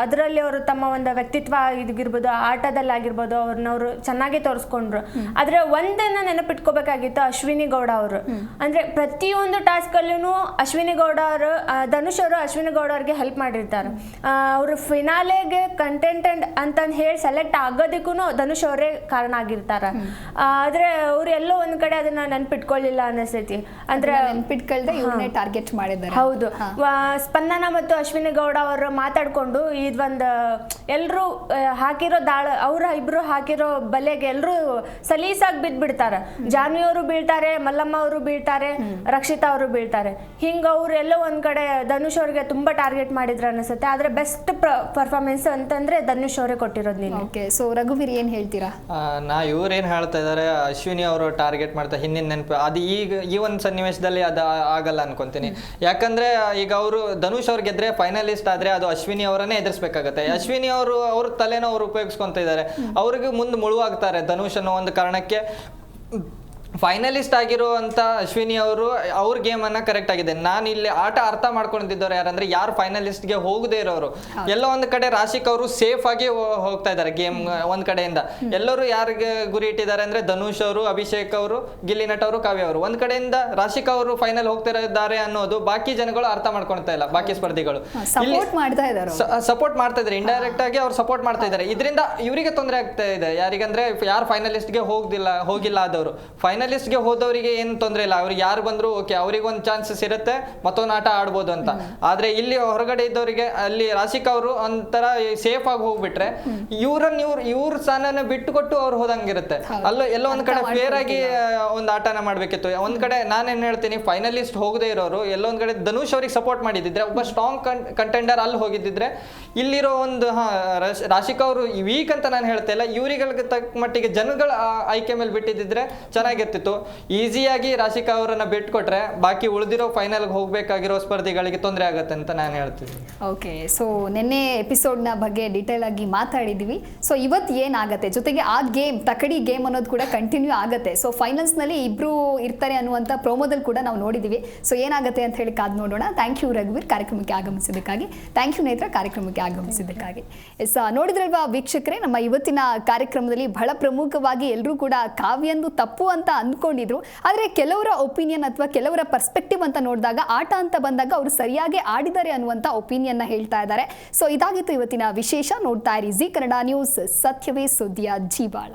ಅದರಲ್ಲಿ ಅವರು ತಮ್ಮ ಒಂದು ವ್ಯಕ್ತಿತ್ವ ಇದಿರ್ಬೋದು ಆಟದಲ್ಲಿ ಆಗಿರ್ಬೋದು ಅವ್ರನ್ನ ಅವರು ಚೆನ್ನಾಗಿ ತೋರಿಸ್ಕೊಂಡ್ರು. ಆದ್ರೆ ಒಂದನ್ನ ನೆನಪಿಟ್ಕೋಬೇಕಾಗಿತ್ತು ಅಶ್ವಿನಿ ಗೌಡ ಅವರು. ಅಂದ್ರೆ ಪ್ರತಿಯೊಂದು ಟಾಸ್ಕ್ ಅಲ್ಲೂ ಅಶ್ವಿನಿ ಗೌಡ ಅವರು ಧನುಷ್ ಅವರು ಅಶ್ವಿನಿ ಗೌಡ ಅವ್ರಿಗೆ ಹೆಲ್ಪ್ ಮಾಡಿರ್ತಾರೆ. ಅವರು ಫಿನಾಲೆಗೆ ಕಂಟೆಂಟ್ ಅಂತ ಹೇಳಿ ಸೆಲೆಕ್ಟ್ ಆಗೋದಕ್ಕೂ ಧನುಷ್ ಅವರೇ ಕಾರಣ ಆಗಿರ್ತಾರೆ. ಆದ್ರೆ ಅವ್ರು ಎಲ್ಲೋ ಒಂದ್ ಕಡೆ ಅದನ್ನ ನೆನ್ಪಿಟ್ಕೊಳ್ಳಿಲ್ಲ ಅನ್ನಿಸ್ತೈತಿ. ಅಂದ್ರೆ ನೆನ್ಪಿಟ್ಕೊಳ್ದೆ ಇವ್ರನ್ನೇ ಟಾರ್ಗೆಟ್ ಮಾಡಿದ್ದಾರೆ. ಹೌದು. ಸ್ಪಂದನ ಮತ್ತು ಅಶ್ವಿನಿ ಗೌಡ ಅವರು ಮಾತಾಡ್ಕೊಂಡು ಇದೊಂದು ಎಲ್ರು ಹಾಕಿರೋ ದಾಳ ಅವ್ರ ಇಬ್ರು ಹಾಕಿರೋ ಬಲೆಗೆ ಎಲ್ರು ಸಲೀಸಾಗಿ ಬಿದ್ದ್ಬಿಡ್ತಾರ ಜಾನ್ವಿ ಅವರು ಬೀಳ್ತಾರೆ ಮಲ್ಲಮ್ಮ ಅವರು ಬೀಳ್ತಾರೆ ರಕ್ಷಿತಾ ಅವರು ಬೀಳ್ತಾರೆ. ಹಿಂಗ ಅವರೆಲ್ಲ ಎಲ್ಲೋ ಒಂದ್ ಕಡೆ ಧನುಷ್ ಅವ್ರಿಗೆ ತುಂಬಾ ಟಾರ್ಗೆಟ್ ಮಾಡಿದ್ರು ಅನಿಸುತ್ತೆ. ಆದ್ರೆ ಬೆಸ್ಟ್ ಪರ್ಫಾರ್ಮೆನ್ಸ್ ಅಂತಂದ್ರೆ ಧನುಷ್ ಅವರೇ ಕೊಟ್ಟಿರೋದು ನೀನು. ಓಕೆ ಸೊ ರಘುವೀರ್ ಏನ್ ಹೇಳ್ತೀರಾ? ನಾ ಇವ್ರು ಏನ್ ಹೇಳ್ತಾ ಇದಾರೆ ಅಶ್ವಿನಿ ಅವರು ಟಾರ್ಗೆಟ್ ಮಾಡ್ತಾ ಹಿಂದಿನ ನೆನಪು ಅದು ಈಗ ಈ ಒಂದು ಸನ್ನಿವೇಶದಲ್ಲಿ ಅದು ಆಗಲ್ಲ ಅನ್ಕೊಂತೀನಿ. ಯಾಕಂದ್ರೆ ಈಗ ಅವರು ಧನುಷ್ ಅವ್ರು ಗೆದ್ರೆ ಫೈನಲಿಸ್ಟ್ ಆದ್ರೆ ಅದು ಅಶ್ವಿನಿ ಅವರನ್ನೇ ಎದುರಿಸಬೇಕಾಗತ್ತೆ. ಅಶ್ವಿನಿ ಅವರು ಅವ್ರ ತಲೆನ ಅವ್ರು ಉಪಯೋಗಿಸ್ಕೊಂತ ಇದ್ದಾರೆ ಅವ್ರಿಗೆ ಮುಂದೆ ಮುಳುವಾಗ್ತಾರೆ ಧನುಷ್ ಅನ್ನೋ ಒಂದು ಕಾರಣಕ್ಕೆ. ಫೈನಲಿಸ್ಟ್ ಆಗಿರುವಂತ ಅಶ್ವಿನಿ ಅವರು ಅವ್ರ ಗೇಮ್ ಅನ್ನ ಕರೆಕ್ಟ್ ಆಗಿದೆ. ನಾನು ಇಲ್ಲಿ ಆಟ ಅರ್ಥ ಮಾಡ್ಕೊಂಡಿದ್ದವ್ರು ಯಾರಂದ್ರೆ ಯಾರು ಫೈನಲಿಸ್ಟ್ಗೆ ಹೋಗದೇ ಇರೋರು. ಎಲ್ಲೋ ಒಂದ್ ಕಡೆ ರಾಶಿಕ್ ಅವರು ಸೇಫ್ ಆಗಿ ಹೋಗ್ತಾ ಇದ್ದಾರೆ ಗೇಮ್ ಒಂದ್ ಕಡೆಯಿಂದ. ಎಲ್ಲರೂ ಯಾರಿಗೆ ಗುರಿ ಇಟ್ಟಿದ್ದಾರೆ ಅಂದ್ರೆ ಧನುಷ್ ಅವರು ಅಭಿಷೇಕ್ ಅವರು ಗಿಲ್ಲಿ ನಟ್ ಅವರು ಕಾವ್ಯ ಅವರು. ಒಂದ್ ಕಡೆಯಿಂದ ರಾಶಿಕ್ ಅವರು ಫೈನಲ್ ಹೋಗ್ತಿದ್ದಾರೆ ಅನ್ನೋದು ಬಾಕಿ ಜನಗಳು ಅರ್ಥ ಮಾಡ್ಕೊಳ್ತಾ ಇಲ್ಲ ಬಾಕಿ ಸ್ಪರ್ಧಿಗಳು. ಸಪೋರ್ಟ್ ಮಾಡ್ತಾ ಇದ್ದಾರೆ ಇದ್ದಾರೆ. ಇಂಡೈರೆಕ್ಟ್ ಆಗಿ ಅವ್ರು ಸಪೋರ್ಟ್ ಮಾಡ್ತಾ ಇದ್ದಾರೆ. ಇದರಿಂದ ಇವರಿಗೆ ತೊಂದರೆ ಆಗ್ತಾ ಇದೆ. ಯಾರಿಗಂದ್ರೆ ಯಾರು ಫೈನಲಿಸ್ಟ್ಗೆ ಹೋಗ್ದಿಲ್ಲ ಹೋಗಿಲ್ಲ ಆದವರು. ಫೈನಲಿಸ್ಟ್ ಗೆ ಹೋದವರಿಗೆ ಏನು ತೊಂದರೆ ಇಲ್ಲ. ಅವ್ರಿಗೆ ಯಾರು ಬಂದ್ರು ಓಕೆ ಅವ್ರಿಗೆ ಒಂದು ಚಾನ್ಸಸ್ ಇರುತ್ತೆ ಮತ್ತೊಂದು ಆಟ ಆಡ್ಬೋದು ಅಂತ. ಆದರೆ ಇಲ್ಲಿ ಹೊರಗಡೆ ಇದ್ದವರಿಗೆ ಅಲ್ಲಿ ರಾಶಿಕ್ ಅವರು ಒಂಥರ ಸೇಫ್ ಆಗಿ ಹೋಗ್ಬಿಟ್ರೆ ಇವ್ರನ್ನ ಇವ್ರ ಇವ್ರ ಸ್ಥಾನನ ಬಿಟ್ಟುಕೊಟ್ಟು ಅವ್ರು ಹೋದಂಗಿರುತ್ತೆ. ಅಲ್ಲೂ ಎಲ್ಲೋ ಒಂದು ಕಡೆ ಫೇರ್ ಆಗಿ ಒಂದು ಆಟನ ಮಾಡಬೇಕಿತ್ತು. ಒಂದು ಕಡೆ ನಾನೇನು ಹೇಳ್ತೀನಿ ಫೈನಲಿಸ್ಟ್ ಹೋಗದೇ ಇರೋರು ಎಲ್ಲೋ ಒಂದು ಕಡೆ ಧನುಷ್ ಅವ್ರಿಗೆ ಸಪೋರ್ಟ್ ಮಾಡಿದ್ದಿದ್ರೆ ಒಬ್ಬ ಸ್ಟ್ರಾಂಗ್ ಕಂಟೆಂಡರ್ ಅಲ್ಲಿ ಹೋಗಿದ್ದಿದ್ರೆ ಇಲ್ಲಿರೋ ಒಂದು ಹಾ ರಶ್- ರಾಶಿಕ್ ಅವರು ವೀಕ್ ಅಂತ ನಾನು ಹೇಳ್ತಾ ಇಲ್ಲ ಇವರಿಗೆ ತಕ್ಕ ಮಟ್ಟಿಗೆ ಜನಗಳ ಆಯ್ಕೆ ಮೇಲೆ ಬಿಟ್ಟಿದ್ದಿದ್ರೆ ಚೆನ್ನಾಗಿರ್ತಿತ್ತು ಈಸಿಯಾಗಿ ರಾಶಿಕಾ ಅವರನ್ನ ಬಿಟ್ಕೊಟ್ರೆ ಬಾಕಿ ಉಳಿದಿರೋ ಫೈನಲ್ಗೆ ಹೋಗ್ಬೇಕಾಗಿರೋ ಸ್ಪರ್ಧಿಗಳಿಗೆ ತೊಂದರೆ ಆಗುತ್ತೆ ಅಂತ ನಾನು ಹೇಳ್ತೀನಿ. ಓಕೆ, ಸೊ ನಿನ್ನೆ ಎಪಿಸೋಡ್ನ ಬಗ್ಗೆ ಡೀಟೇಲ್ ಆಗಿ ಮಾತಾಡಿದ್ವಿ. ಸೊ ಇವತ್ತು ಏನಾಗುತ್ತೆ? ಜೊತೆಗೆ ಆ ಗೇಮ್, ತಕಡಿ ಗೇಮ್ ಅನ್ನೋದು ಕೂಡ ಕಂಟಿನ್ಯೂ ಆಗುತ್ತೆ. ಸೊ ಫೈನಲ್ಸ್ನಲ್ಲಿ ಇಬ್ರು ಇರ್ತಾರೆ ಅನ್ನುವಂಥ ಪ್ರೋಮೋದಲ್ಲಿ ಕೂಡ ನಾವು ನೋಡಿದ್ದೀವಿ ಸೊ ಏನಾಗುತ್ತೆ ಅಂತ ಹೇಳಿ ಕಾದ್ ನೋಡೋಣ. ಥ್ಯಾಂಕ್ ಯು ರಘುವೀರ್, ಕಾರ್ಯಕ್ರಮಕ್ಕೆ ಆಗಮಿಸಿದ್ದಕ್ಕಾಗಿ. ಥ್ಯಾಂಕ್ ಯು ನೇತ್ರ ಕಾರ್ಯಕ್ರಮಕ್ಕೆ ಆಗಮಿಸಿದ್ದಕ್ಕಾಗಿ. ಎಸ್ ನೋಡಿದ್ರಲ್ವಾ ವೀಕ್ಷಕರೇ, ನಮ್ಮ ಇವತ್ತಿನ ಕಾರ್ಯಕ್ರಮದಲ್ಲಿ ಬಹಳ ಪ್ರಮುಖವಾಗಿ ಎಲ್ಲರೂ ಕೂಡ ಕಾವ್ಯಂದು ತಪ್ಪು ಅಂತ ಅಂದ್ಕೊಂಡಿದ್ರು. ಆದರೆ ಕೆಲವರ ಒಪಿನಿಯನ್ ಅಥವಾ ಕೆಲವರ ಪರ್ಸ್ಪೆಕ್ಟಿವ್ ಅಂತ ನೋಡಿದಾಗ ಆಟ ಅಂತ ಬಂದಾಗ ಅವರು ಸರಿಯಾಗಿ ಆಡಿದ್ದಾರೆ ಅನ್ನುವಂಥ ಒಪಿನಿಯನ್ನ ಹೇಳ್ತಾ ಇದ್ದಾರೆ. ಸೊ ಇದಾಗಿತ್ತು ಇವತ್ತಿನ ವಿಶೇಷ. ನೋಡ್ತಾ ಇರಿ ಜಿ ಕನ್ನಡ ನ್ಯೂಸ್. ಸತ್ಯವೇ ಸುದ್ದಿಯ ಜೀವಾಳ.